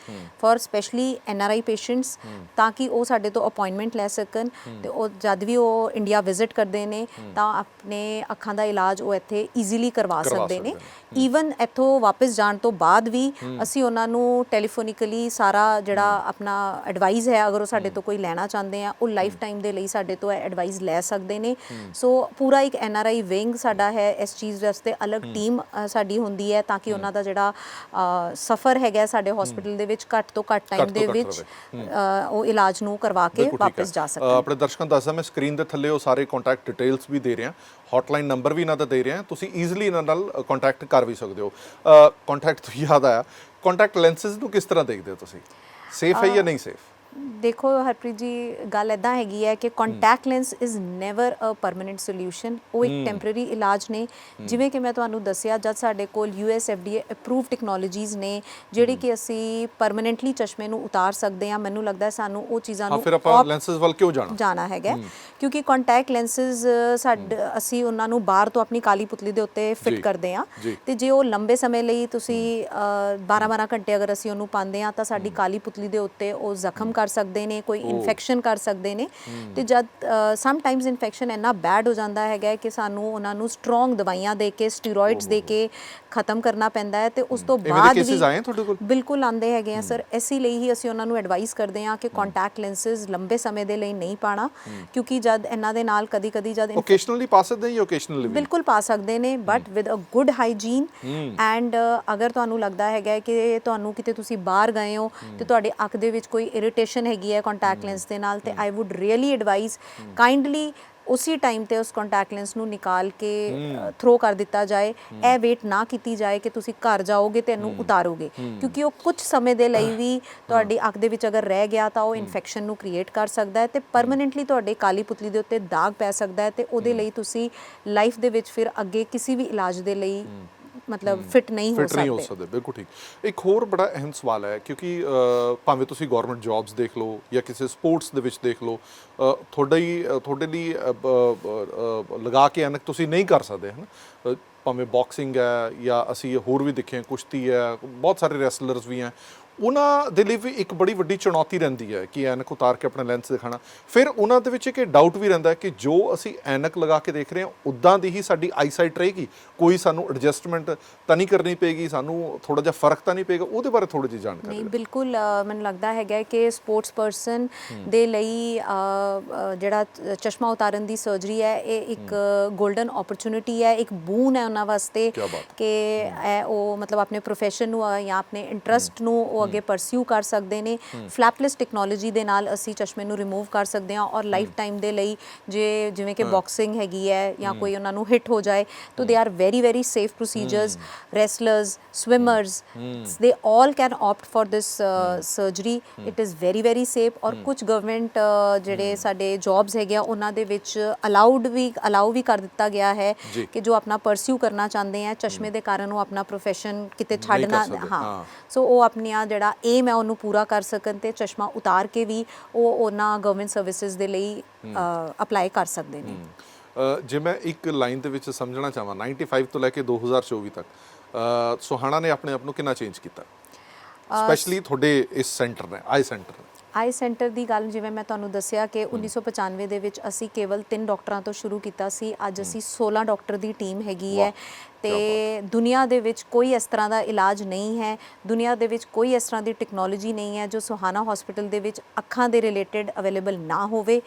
for specially N R I patients ਤਾਂ ਕਿ ਉਹ ਸਾਡੇ ਤੋਂ ਅਪਾਇੰਟਮੈਂਟ ਲੈ ਸਕਣ ਤੇ ਉਹ ਜਦ ਵੀ ਉਹ ਇੰਡੀਆ ਵਿਜ਼ਿਟ ਕਰਦੇ ਨੇ ਤਾਂ ਆਪਣੇ ਅੱਖਾਂ ਦਾ ਇਲਾਜ ਉਹ ਇੱਥੇ ਈਜ਼ੀਲੀ ਕਰਵਾ ਸਕਦੇ ਨੇ। ਈਵਨ ਇੱਥੋਂ ਵਾਪਸ ਜਾਣ ਤੋਂ ਬਾਅਦ ਵੀ ਅਸੀਂ ਉਹਨਾਂ ਨੂੰ ਟੈਲੀਫੋਨਿਕਲੀ ਸਾਰਾ ਜਿਹੜਾ ਆਪਣਾ ਐਡਵਾਈਸ ਹੈ ਅਗਰ ਉਹ ਸਾਡੇ ਤੋਂ ਕੋਈ ਲੈਣਾ ਚਾਹੁੰਦੇ ਆ ਉਹ ਲਾਈਫ ਟਾਈਮ ਦੇ ਲਈ ਸਾਡੇ ਤੋਂ ਐਡਵਾਈਸ ਲੈ ਸਕਦੇ ਨੇ। ਸੋ ਪੂਰਾ ਇੱਕ ਐਨ ਆਰ ਆਈ ਵਿੰਗ ਸਾਡਾ ਹੈ ਇਸ ਚੀਜ਼ ਵਾਸਤੇ ਅਲੱਗ ਟੀਮ ਸਾਡੀ ਹੁੰਦੀ ਹੈ ਤਾਂ ਕਿ ਉਹਨਾਂ ਦਾ ਜਿਹੜਾ ਸਫਰ ਹੈਗਾ ਸਾਡੇ ਹਸਪੀਟਲ ਦੇ ਵਿੱਚ ਘੱਟ ਤੋਂ ਘੱਟ ਟਾਈਮ ਦੇ ਵਿੱਚ ਉਹ ਇਲਾਜ ਨੂੰ ਕਰਵਾ ਕੇ ਹੈ। ਵਾਪਸ ਜਾ ਅ, ਸਕਣ ਆਪਣੇ ਦਰਸ਼ਕਾਂ ਨੂੰ ਦੱਸਦਾ ਮੈਂ ਸਕਰੀਨ ਦੇ ਥੱਲੇ ਉਹ ਸਾਰੇ ਕੰਟੈਕਟ ਡਿਟੇਲਸ ਵੀ ਦੇ ਰਿਹਾ। ਹੌਟਲਾਈਨ ਨੰਬਰ ਵੀ ਇਹਨਾਂ ਦਾ ਦੇ ਰਿਹਾ। ਤੁਸੀਂ ਈਜ਼ੀਲੀ ਇਹਨਾਂ ਨਾਲ ਕੰਟੈਕਟ ਕਰ ਵੀ ਸਕਦੇ ਹੋ। ਕੰਟੈਕਟ ਤੋਂ ਯਾਦ ਆਇਆ ਕੰਟੈਕਟ ਲੈਂਸਸ ਨੂੰ ਕਿਸ ਤਰ੍ਹਾਂ ਦੇਖਦੇ ਹੋ ਤੁਸੀਂ? ਸੇਫ ਹੈ ਜਾਂ ਨਹੀਂ ਸੇਫ ਦੇਖੋ ਹਰਪ੍ਰੀਤ ਜੀ ਗੱਲ ਐਦਾਂ ਹੈਗੀ ਹੈ ਕਿ contact lens is never a permanent solution ਉਹ ਇੱਕ ਟੈਂਪਰੇਰੀ ਇਲਾਜ ਨੇ। ਜਿਵੇਂ ਕਿ ਮੈਂ ਤੁਹਾਨੂੰ ਦੱਸਿਆ ਜਦ ਸਾਡੇ ਕੋਲ ਯੂਐਸ ਐਫਡੀਏ ਅਪਰੂਵਡ ਟੈਕਨੋਲੋਜੀਜ਼ ਨੇ ਜਿਹੜੀ ਕਿ ਅਸੀਂ ਪਰਮਨੈਂਟਲੀ ਚਸ਼ਮੇ ਨੂੰ ਉਤਾਰ ਸਕਦੇ ਹਾਂ ਮੈਨੂੰ ਲੱਗਦਾ ਹੈ ਸਾਨੂੰ ਉਹ ਚੀਜ਼ਾਂ ਹਾਂ ਨੂੰ ਫਿਰ ਆਪਾਂ ਲੈਂਸਸ ਵੱਲ ਕਿਉਂ ਜਾਣਾ? ਜਾਣਾ ਹੈਗਾ ਕਿਉਂਕਿ ਕੰਟੈਕਟ ਲੈਂਸਸ ਸਾਡ ਅਸੀਂ ਉਹਨਾਂ ਨੂੰ ਬਾਹਰ ਤੋਂ ਆਪਣੀ ਕਾਲੀ ਪੁਤਲੀ ਦੇ ਉੱਤੇ ਫਿੱਟ ਕਰਦੇ ਜੀ। ਤੇ ਜੇ ਉਹ ਲੰਬੇ ਸਮੇਂ ਲਈ ਤੁਸੀਂ 12-12 ਘੰਟੇ ਅਗਰ ਅਸੀਂ ਉਹਨੂੰ ਪਾਉਂਦੇ ਆ ਤਾਂ ਸਾਡੀ ਕਾਲੀ ਪੁਤਲੀ ਦੇ ਉੱਤੇ ਉਹ ਜ਼ਖਮ ਕਰ ਕਰ ਸਕਦੇ ਨੇ ਕੋਈ ਇਨਫੈਕਸ਼ਨ ਕਰ ਸਕਦੇ ਨੇ। ਤੇ ਜਦ ਸਮ ਟਾਈਮਸ ਇਨਫੈਕਸ਼ਨ ਇੰਨਾ ਬੈਡ ਹੋ ਜਾਂਦਾ ਹੈਗਾ ਕਿ ਸਾਨੂੰ ਉਹਨਾਂ ਨੂੰ ਸਟਰੋਂਗ ਦਵਾਈਆਂ ਦੇ ਕੇ ਸਟੀਰੋਇਡਸ ਦੇ ਕੇ ਖਤਮ ਕਰਨਾ ਪੈਂਦਾ ਹੈ ਤੇ ਉਸ ਤੋਂ ਬਾਅਦ ਵੀ ਆ? ਬਿਲਕੁਲ ਆਂਦੇ ਹੈਗੇ ਆ ਸਰ। ਇਸੇ ਲਈ ਹੀ ਅਸੀਂ ਉਹਨਾਂ ਨੂੰ ਐਡਵਾਈਸ ਕਰਦੇ ਹਾਂ ਕਿ ਕੰਟੈਕਟ ਲੈਂਸਸ ਲੰਬੇ ਸਮੇਂ ਦੇ ਲਈ ਨਹੀਂ ਪਾਣਾ ਕਿਉਂਕਿ ਜਦ ਇਹਨਾਂ ਦੇ ਨਾਲ ਕਦੀ-ਕਦੀ ਜਦ ਓਕੇਸ਼ਨਲੀ ਪਾ ਸਕਦੇ ਜਾਂ ਓਕੇਸ਼ਨਲੀ ਵੀ? ਬਿਲਕੁਲ ਪਾ ਸਕਦੇ ਨੇ but with a good hygiene and ਅਗਰ ਤੁਹਾਨੂੰ ਲੱਗਦਾ ਹੈਗਾ ਕਿ ਤੁਹਾਨੂੰ ਕਿਤੇ ਤੁਸੀਂ ਬਾਹਰ ਗਏ ਹੋ ਤੇ ਤੁਹਾਡੇ ਅੱਖ ਦੇ ਵਿੱਚ ਕੋਈ ਇਰੀਟੇਸ਼ਨ ਹੈਗੀ ਹੈ ਕੰਟੈਕਟ ਲੈਂਸ ਦੇ ਨਾਲ ਤੇ I would really advise kindly ਉਸੇ ਟਾਈਮ ਤੇ ਉਸ ਕੰਟੈਕਟ ਲੈਂਸ ਨੂੰ ਨਿਕਾਲ ਕੇ ਥਰੋ ਕਰ ਦਿੱਤਾ ਜਾਏ। ਇਹ ਵੇਟ ਨਾ ਕੀਤੀ ਜਾਏ ਕਿ ਤੁਸੀਂ ਘਰ ਜਾਓਗੇ ਤੇ ਇਹਨੂੰ ਉਤਾਰੋਗੇ। ਕਿਉਂਕਿ ਉਹ ਕੁਝ ਸਮੇਂ ਦੇ ਲਈ ਵੀ ਤੁਹਾਡੀ ਅੱਖ ਦੇ ਵਿੱਚ ਅਗਰ ਰਹਿ ਗਿਆ ਤਾਂ ਉਹ ਇਨਫੈਕਸ਼ਨ ਨੂੰ ਕ੍ਰੀਏਟ ਕਰ ਸਕਦਾ ਹੈ ਤੇ ਪਰਮਨੈਂਟਲੀ ਤੁਹਾਡੇ ਕਾਲੀ ਪੁਤਲੀ ਦੇ ਉੱਤੇ ਦਾਗ ਪੈ ਸਕਦਾ ਹੈ ਤੇ ਉਹਦੇ ਲਈ ਤੁਸੀਂ ਲਾਈਫ ਦੇ ਵਿੱਚ ਫਿਰ ਅੱਗੇ ਕਿਸੇ ਵੀ ਇਲਾਜ ਦੇ ਲਈ ਮਤਲਬ ਫਿਟ ਨਹੀਂ ਹੋ ਫਿਟ ਨਹੀਂ ਹੋ ਸਕਦੇ। ਸਕਦੇ ਬਿਲਕੁਲ ਠੀਕ। ਇੱਕ ਹੋਰ ਬੜਾ ਅਹਿਮ ਸਵਾਲ ਹੈ ਕਿਉਂਕਿ ਭਾਵੇਂ ਤੁਸੀਂ ਗਵਰਨਮੈਂਟ ਜੌਬਸ ਦੇਖ ਲਓ ਜਾਂ ਕਿਸੇ ਸਪੋਰਟਸ ਦੇ ਵਿੱਚ ਦੇਖ ਲਓ ਤੁਹਾਡਾ ਹੀ ਤੁਹਾਡੇ ਲਈ ਲਗਾ ਕੇ ਐਨਕ ਤੁਸੀਂ ਨਹੀਂ ਕਰ ਸਕਦੇ ਹਨ? ਭਾਵੇਂ ਬਾਕਸਿੰਗ ਹੈ ਜਾਂ ਅਸੀਂ ਹੋਰ ਵੀ ਦੇਖੇ ਕੁਸ਼ਤੀ ਹੈ ਬਹੁਤ ਸਾਰੇ ਰੈਸਲਰਸ ਵੀ ਹੈ ਉਹਨਾਂ ਦੇ ਲਈ ਵੀ ਇੱਕ ਬੜੀ ਵੱਡੀ ਚੁਣੌਤੀ ਰਹਿੰਦੀ ਹੈ ਕਿ ਐਨਕ ਉਤਾਰ ਕੇ ਆਪਣੇ ਲੈਂਸ ਦਿਖਾਣਾ। ਫਿਰ ਉਹਨਾਂ ਦੇ ਵਿੱਚ ਇੱਕ ਡਾਊਟ ਵੀ ਰਹਿੰਦਾ ਕਿ ਜੋ ਅਸੀਂ ਐਨਕ ਲਗਾ ਕੇ ਦੇਖ ਰਹੇ ਹਾਂ ਉਦਾਂ ਦੀ ਹੀ ਸਾਡੀ ਆਈਸਾਈਟ ਰਹੇਗੀ। ਕੋਈ ਸਾਨੂੰ ਐਡਜਸਟਮੈਂਟ ਤਾਂ ਨਹੀਂ ਕਰਨੀ ਪਏਗੀ ਸਾਨੂੰ ਥੋੜਾ ਜਿਹਾ ਫ਼ਰਕ ਤਾਂ ਨਹੀਂ ਪਏਗਾ ਉਹਦੇ ਬਾਰੇ ਥੋੜੀ ਜਿਹੀ ਜਾਣਕਾਰੀ ਨਹੀਂ ਬਿਲਕੁਲ ਮੈਨੂੰ ਲੱਗਦਾ ਹੈਗਾ ਕਿ ਸਪੋਰਟਸ ਪਰਸਨ ਦੇ ਲਈ ਜਿਹੜਾ ਚਸ਼ਮਾ ਉਤਾਰਨ ਦੀ ਸਰਜਰੀ ਹੈ ਇਹ ਇੱਕ 골ਡਨ ਓਪਰਚ्युनिटी ਹੈ ਇੱਕ ਬੂਨ ਹੈ ਉਹਨਾਂ ਵਾਸਤੇ ਕਿ ਉਹ ਮਤਲਬ ਆਪਣੇ ਪ੍ਰੋਫੈਸ਼ਨ ਨੂੰ ਜਾਂ ਆਪਣੇ ਇੰਟਰਸਟ ਨੂੰ ਉਹ ਉਹ ਅੱਗੇ ਪਰਸਿਊ ਕਰ ਸਕਦੇ ਨੇ। ਫਲੈਪਲੈਸ ਟੈਕਨੋਲੋਜੀ ਦੇ ਨਾਲ ਅਸੀਂ ਚਸ਼ਮੇ ਨੂੰ ਰਿਮੂਵ ਕਰ ਸਕਦੇ ਹਾਂ ਔਰ ਲਾਈਫ ਟਾਈਮ ਦੇ ਲਈ ਜੇ ਜਿਵੇਂ ਕਿ ਬਾਕਸਿੰਗ ਹੈਗੀ ਹੈ ਜਾਂ ਕੋਈ ਉਹਨਾਂ ਨੂੰ ਹਿੱਟ ਹੋ ਜਾਏ ਤਾਂ they are very very safe procedures wrestlers swimmers they all can opt for this surgery it is very very safe ਔਰ ਕੁਝ ਗਵਰਨਮੈਂਟ ਜਿਹੜੇ ਸਾਡੇ ਜੌਬਸ ਹੈਗੇ ਆ ਉਹਨਾਂ ਦੇ ਵਿੱਚ ਅਲਾਉਡ ਵੀ ਅਲਾਉ ਵੀ ਕਰ ਦਿੱਤਾ ਗਿਆ ਹੈ। ਕਿ ਜੋ ਆਪਣਾ ਪਰਸਿਊ ਕਰਨਾ ਚਾਹੁੰਦੇ ਆ ਚਸ਼ਮੇ ਦੇ ਕਾਰਨ ਉਹ ਆਪਣਾ ਪ੍ਰੋਫੈਸ਼ਨ ਕਿਤੇ ਛੱਡਣਾ ਹਾਂ। ਸੋ ਉਹ ਆਪਣੀਆਂ ਜਿਹੜਾ ਏਮ ਹੈ ਉਹਨੂੰ ਪੂਰਾ ਕਰ ਸਕਣ ਤੇ ਚਸ਼ਮਾ ਉਤਾਰ ਕੇ ਵੀ ਉਹ ਉਹਨਾਂ ਗਵਰਨਮੈਂਟ ਸਰਵਿਸਿਜ਼ ਦੇ ਲਈ ਅਪਲਾਈ ਕਰ ਸਕਦੇ ਨੇ। ਜੇ ਮੈਂ ਇੱਕ ਲਾਈਨ ਦੇ ਵਿੱਚ ਸਮਝਣਾ ਚਾਹਾਂ 95 ਤੋਂ ਲੈ ਕੇ 2024 ਤੱਕ ਸੁਹਾਣਾ ਨੇ ਆਪਣੇ ਆਪ ਨੂੰ ਕਿੰਨਾ ਚੇਂਜ ਕੀਤਾ? ਸਪੈਸ਼ਲੀ ਤੁਹਾਡੇ ਇਸ ਸੈਂਟਰ ਨੇ ਆਈ ਸੈਂਟਰ ਨੇ। ਆਈ ਸੈਂਟਰ ਦੀ ਗੱਲ ਜਿਵੇਂ ਮੈਂ ਤੁਹਾਨੂੰ ਦੱਸਿਆ ਕਿ 1995 ਦੇ ਵਿੱਚ ਅਸੀਂ ਕੇਵਲ 3 ਡਾਕਟਰਾਂ ਤੋਂ ਸ਼ੁਰੂ ਕੀਤਾ ਸੀ। ਅੱਜ ਅਸੀਂ 16 ਡਾਕਟਰ ਦੀ ਟੀਮ ਹੈਗੀ ਹੈ। ਤੇ ਦੁਨੀਆ ਦੇ ਵਿੱਚ ਕੋਈ ਇਸ ਤਰ੍ਹਾਂ ਦਾ ਇਲਾਜ ਨਹੀਂ ਹੈ। ਦੁਨੀਆ ਦੇ ਵਿੱਚ ਕੋਈ ਇਸ ਤਰ੍ਹਾਂ ਦੀ ਟੈਕਨੋਲੋਜੀ ਨਹੀਂ ਹੈ ਜੋ ਸੁਹਾਨਾ ਹਸਪੀਟਲ ਦੇ ਵਿੱਚ ਅੱਖਾਂ ਦੇ ਰਿਲੇਟਡ ਅਵੇਲੇਬਲ ਨਾ ਹੋਵੇ।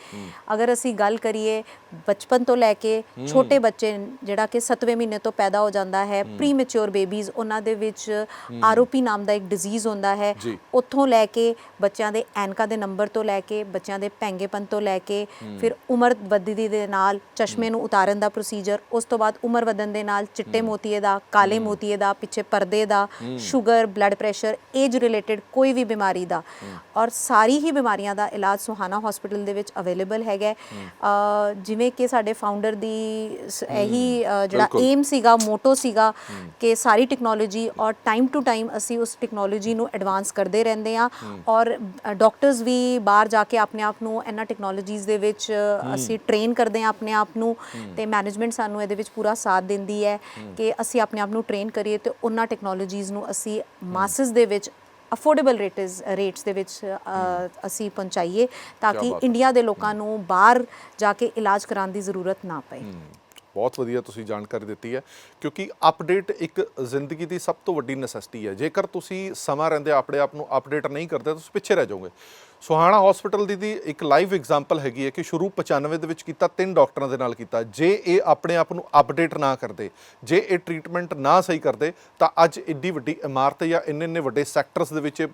ਅਗਰ ਅਸੀਂ ਗੱਲ ਕਰੀਏ ਬਚਪਨ ਤੋਂ ਲੈ ਕੇ ਛੋਟੇ ਬੱਚੇ ਜਿਹੜਾ ਕਿ 7ਵੇਂ ਮਹੀਨੇ ਤੋਂ ਪੈਦਾ ਹੋ ਜਾਂਦਾ ਹੈ ਪ੍ਰੀ ਮੈਚੁਰ ਬੇਬੀਜ਼ ਉਹਨਾਂ ਦੇ ਵਿੱਚ ਆਰਓਪੀ ਨਾਮ ਦਾ ਇੱਕ ਡਿਜ਼ੀਜ਼ ਹੁੰਦਾ ਹੈ। ਉੱਥੋਂ ਲੈ ਕੇ ਬੱਚਿਆਂ ਦੇ ਐਨਕਾਂ ਦੇ ਨੰਬਰ ਤੋਂ ਲੈ ਕੇ ਬੱਚਿਆਂ ਦੇ ਪੈਂਗੇਪਨ ਤੋਂ ਲੈ ਕੇ ਫਿਰ ਉਮਰ ਵੱਧਦੀ ਦੇ ਨਾਲ ਚਸ਼ਮੇ ਨੂੰ ਉਤਾਰਨ ਦਾ ਪ੍ਰੋਸੀਜਰ ਉਸ ਤੋਂ ਬਾਅਦ ਉਮਰ ਵਧਣ ਦੇ ਨਾਲ ਚਿੱਟੇ ਮੋਤੀਏ ਦਾ ਕਾਲੇ ਮੋਤੀਏ ਦਾ ਪਿੱਛੇ ਪਰਦੇ ਦਾ sugar blood pressure age related ਕੋਈ ਵੀ ਬਿਮਾਰੀ ਦਾ। ਔਰ ਸਾਰੀ ਹੀ ਬਿਮਾਰੀਆਂ ਦਾ ਇਲਾਜ ਸੁਹਾਨਾ ਹਸਪੀਟਲ ਦੇ ਵਿੱਚ ਅਵੇਲੇਬਲ ਹੈਗਾ ਜਿਵੇਂ ਕਿ ਸਾਡੇ ਫਾਊਂਡਰ ਦੀ ਇਹੀ ਜਿਹੜਾ। ਏਮ ਸੀਗਾ ਮੋਟੋ ਸੀਗਾ ਕਿ ਸਾਰੀ ਟੈਕਨੋਲੋਜੀ ਔਰ ਟਾਈਮ ਟੂ ਟਾਈਮ ਅਸੀਂ ਉਸ ਟੈਕਨੋਲੋਜੀ ਨੂੰ ਐਡਵਾਂਸ ਕਰਦੇ ਰਹਿੰਦੇ ਆ ਔਰ ਡਾਕਟਰਸ ਵੀ ਬਾਹਰ ਜਾ ਕੇ ਆਪਣੇ ਆਪ ਨੂੰ ਇਹਨਾਂ ਟੈਕਨੋਲੋਜੀਜ਼ ਦੇ ਵਿੱਚ ਅਸੀਂ ਟ੍ਰੇਨ ਕਰਦੇ ਆ ਆਪਣੇ ਆਪ ਨੂੰ ਤੇ ਮੈਨੇਜਮੈਂਟ ਸਾਨੂੰ ਇਹਦੇ ਵਿੱਚ ਪੂਰਾ ਸਾਥ ਦਿੰਦੀ ਹੈ। ਕਿ ਅਸੀਂ ਆਪਣੇ ਆਪ ਨੂੰ ਟ੍ਰੇਨ ਕਰੀਏ ਤੇ ਉਹਨਾਂ ਟੈਕਨੋਲੋਜੀਜ਼ ਨੂੰ ਅਸੀਂ ਮਾਸਸ ਦੇ ਵਿੱਚ ਅਫੋਰਡੇਬਲ ਰੇਟਸ ਰੇਟਸ ਦੇ ਵਿੱਚ ਅਸੀਂ ਪਹੁੰਚਾਈਏ ਤਾਂ ਕਿ। ਇੰਡੀਆ ਦੇ ਲੋਕਾਂ ਨੂੰ ਬਾਹਰ ਜਾ ਕੇ ਇਲਾਜ ਕਰਾਉਣ ਦੀ ਜ਼ਰੂਰਤ ਨਾ ਪਏ। ਬਹੁਤ ਵਧੀਆ ਤੁਸੀਂ ਜਾਣਕਾਰੀ ਦਿੱਤੀ ਹੈ ਕਿਉਂਕਿ ਅਪਡੇਟ ਇੱਕ ਜ਼ਿੰਦਗੀ ਦੀ ਸਭ ਤੋਂ ਵੱਡੀ ਨੈਸੈਸਿਟੀ ਹੈ। ਜੇਕਰ ਤੁਸੀਂ ਸਮਾਂ ਰਹਿੰਦੇ ਆਪਣੇ ਆਪ ਨੂੰ ਅਪਡੇਟ ਨਹੀਂ ਕਰਦੇ ਤਾਂ ਤੁਸੀਂ ਪਿੱਛੇ ਰਹਿ ਜਾਓਗੇ। ਸੁਹਾਣਾ ਹਸਪੀਟਲ ਦੀ ਦੀ ਇੱਕ ਲਾਈਵ ਐਗਜ਼ਾਮਪਲ ਹੈਗੀ ਹੈ ਕਿ ਸ਼ੁਰੂ 95 ਦੇ ਵਿੱਚ ਕੀਤਾ, ਤਿੰਨ ਡਾਕਟਰਾਂ ਦੇ ਨਾਲ ਕੀਤਾ। ਜੇ ਇਹ ਆਪਣੇ ਆਪ ਨੂੰ ਅਪਡੇਟ ਨਾ ਕਰਦੇ, ਜੇ ਇਹ ਟ੍ਰੀਟਮੈਂਟ ਨਾ ਸਹੀ ਕਰਦੇ, ਤਾਂ ਅੱਜ ਇੱਡੀ ਵੱਡੀ ਇਮਾਰਤ ਜਾਂ ਇੰਨੇ ਇੰਨੇ ਵੱਡੇ ਸੈਕਟਰਸ ਦੇ ਵਿੱਚ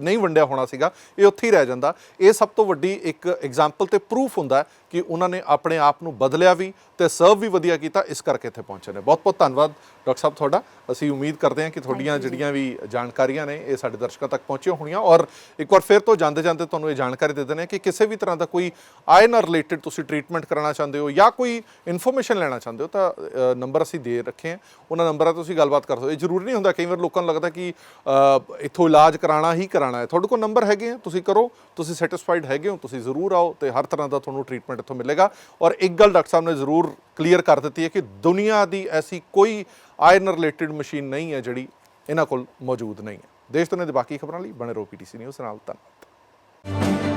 ਨਹੀਂ ਵੰਡਿਆ ਹੋਣਾ ਸੀਗਾ, ਇਹ ਉੱਥੇ ਹੀ ਰਹਿ ਜਾਂਦਾ। ਇਹ ਸਭ ਤੋਂ ਵੱਡੀ ਇੱਕ ਐਗਜ਼ਾਮਪਲ ਤੇ ਪ੍ਰੂਫ ਹੁੰਦਾ ਕਿ ਉਹਨਾਂ ਨੇ ਆਪਣੇ ਆਪ ਨੂੰ ਬਦਲਿਆ ਵੀ ਤੇ ਸਰਵ ਵੀ ਵਧੀਆ ਕੀਤਾ ਇਸ ਕਰਕੇ ਇੱਥੇ ਪਹੁੰਚੇ ਨੇ। ਬਹੁਤ ਬਹੁਤ ਧੰਨਵਾਦ ਡਾਕਟਰ ਸਾਹਿਬ ਤੁਹਾਡਾ। ਅਸੀਂ ਉਮੀਦ ਕਰਦੇ ਹਾਂ ਕਿ ਤੁਹਾਡੀਆਂ ਜਿਹੜੀਆਂ ਵੀ ਜਾਣਕਾਰੀਆਂ ਨੇ ਇਹ ਸਾਡੇ ਦਰਸ਼ਕਾਂ ਤੱਕ ਪਹੁੰਚੀਆਂ ਹੋਣੀਆਂ। ਔਰ ਇੱਕ ਵਾਰ ਫਿਰ ਤੋਂ ਜਾਂਦੇ ਜਾਂਦੇ ਤੁਹਾਨੂੰ ਇਹ ਜਾਣਕਾਰੀ ਦੇ ਦਿੰਦੇ ਹਾਂ ਕਿ ਕਿਸੇ ਵੀ ਤਰ੍ਹਾਂ ਦਾ ਕੋਈ ਆਈ ਨਾਲ ਰਿਲੇਟਡ ਤੁਸੀਂ ਟ੍ਰੀਟਮੈਂਟ ਕਰਾਉਣਾ ਚਾਹੁੰਦੇ ਹੋ ਜਾਂ ਕੋਈ ਇਨਫੋਰਮੇਸ਼ਨ ਲੈਣਾ ਚਾਹੁੰਦੇ ਹੋ ਤਾਂ ਨੰਬਰ ਅਸੀਂ ਦੇ ਰੱਖੇ ਹਾਂ। ਉਹਨਾਂ ਨੰਬਰਾਂ ਤੋਂ ਤੁਸੀਂ ਗੱਲਬਾਤ ਕਰ ਸਕਦੇ ਹੋ। ਇਹ ਜ਼ਰੂਰੀ ਨਹੀਂ ਹੁੰਦਾ ਕਈ ਵਾਰ ਲੋਕਾਂ ਨੂੰ ਲੱਗਦਾ ਕਿ ਇੱਥੋਂ ਇਲਾਜ ਕਰਾਉਣਾ ਹੀ ਕਰਾਉਣਾ ਹੈ। ਤੁਹਾਡੇ ਕੋਲ ਨੰਬਰ ਹੈਗੇ ਆ ਤੁਸੀਂ ਕਰੋ। ਤੁਸੀਂ ਸੈਟੀਸਫਾਈਡ ਹੈਗੇ ਹੋ ਤੁਸੀਂ ਜ਼ਰੂਰ ਆਓ ਤੇ ਹਰ ਤਰ੍ਹਾਂ ਦਾ ਤੁਹਾਨੂੰ ਟ੍ਰੀਟਮੈਂਟ ਇੱਥੋਂ ਮਿਲੇਗਾ। ਔਰ ਇੱਕ ਗੱਲ ਡਾਕਟਰ ਸਾਹਿਬ ਨੇ ਜ਼ਰੂਰ ਕਲੀਅਰ ਕਰ ਦਿੱਤੀ ਹੈ ਕਿ ਦੁਨੀਆ ਦੀ ਐਸੀ ਕੋਈ ਆਇਰਨ ਰਿਲੇਟਡ ਮਸ਼ੀਨ ਨਹੀਂ ਹੈ ਜਿਹੜੀ ਇਹਨਾਂ ਕੋਲ ਮੌਜੂਦ ਨਹੀਂ ਹੈ। ਦੇਸ਼ ਦੁਨੀਆ ਦੇ ਬਾਕੀ ਖਬਰਾਂ ਲਈ ਬਣੇ ਰਹੋ ਪੀਟੀਸੀ ਨਿਊਜ਼ ਨਾਲ, ਧੰਨਵਾਦ।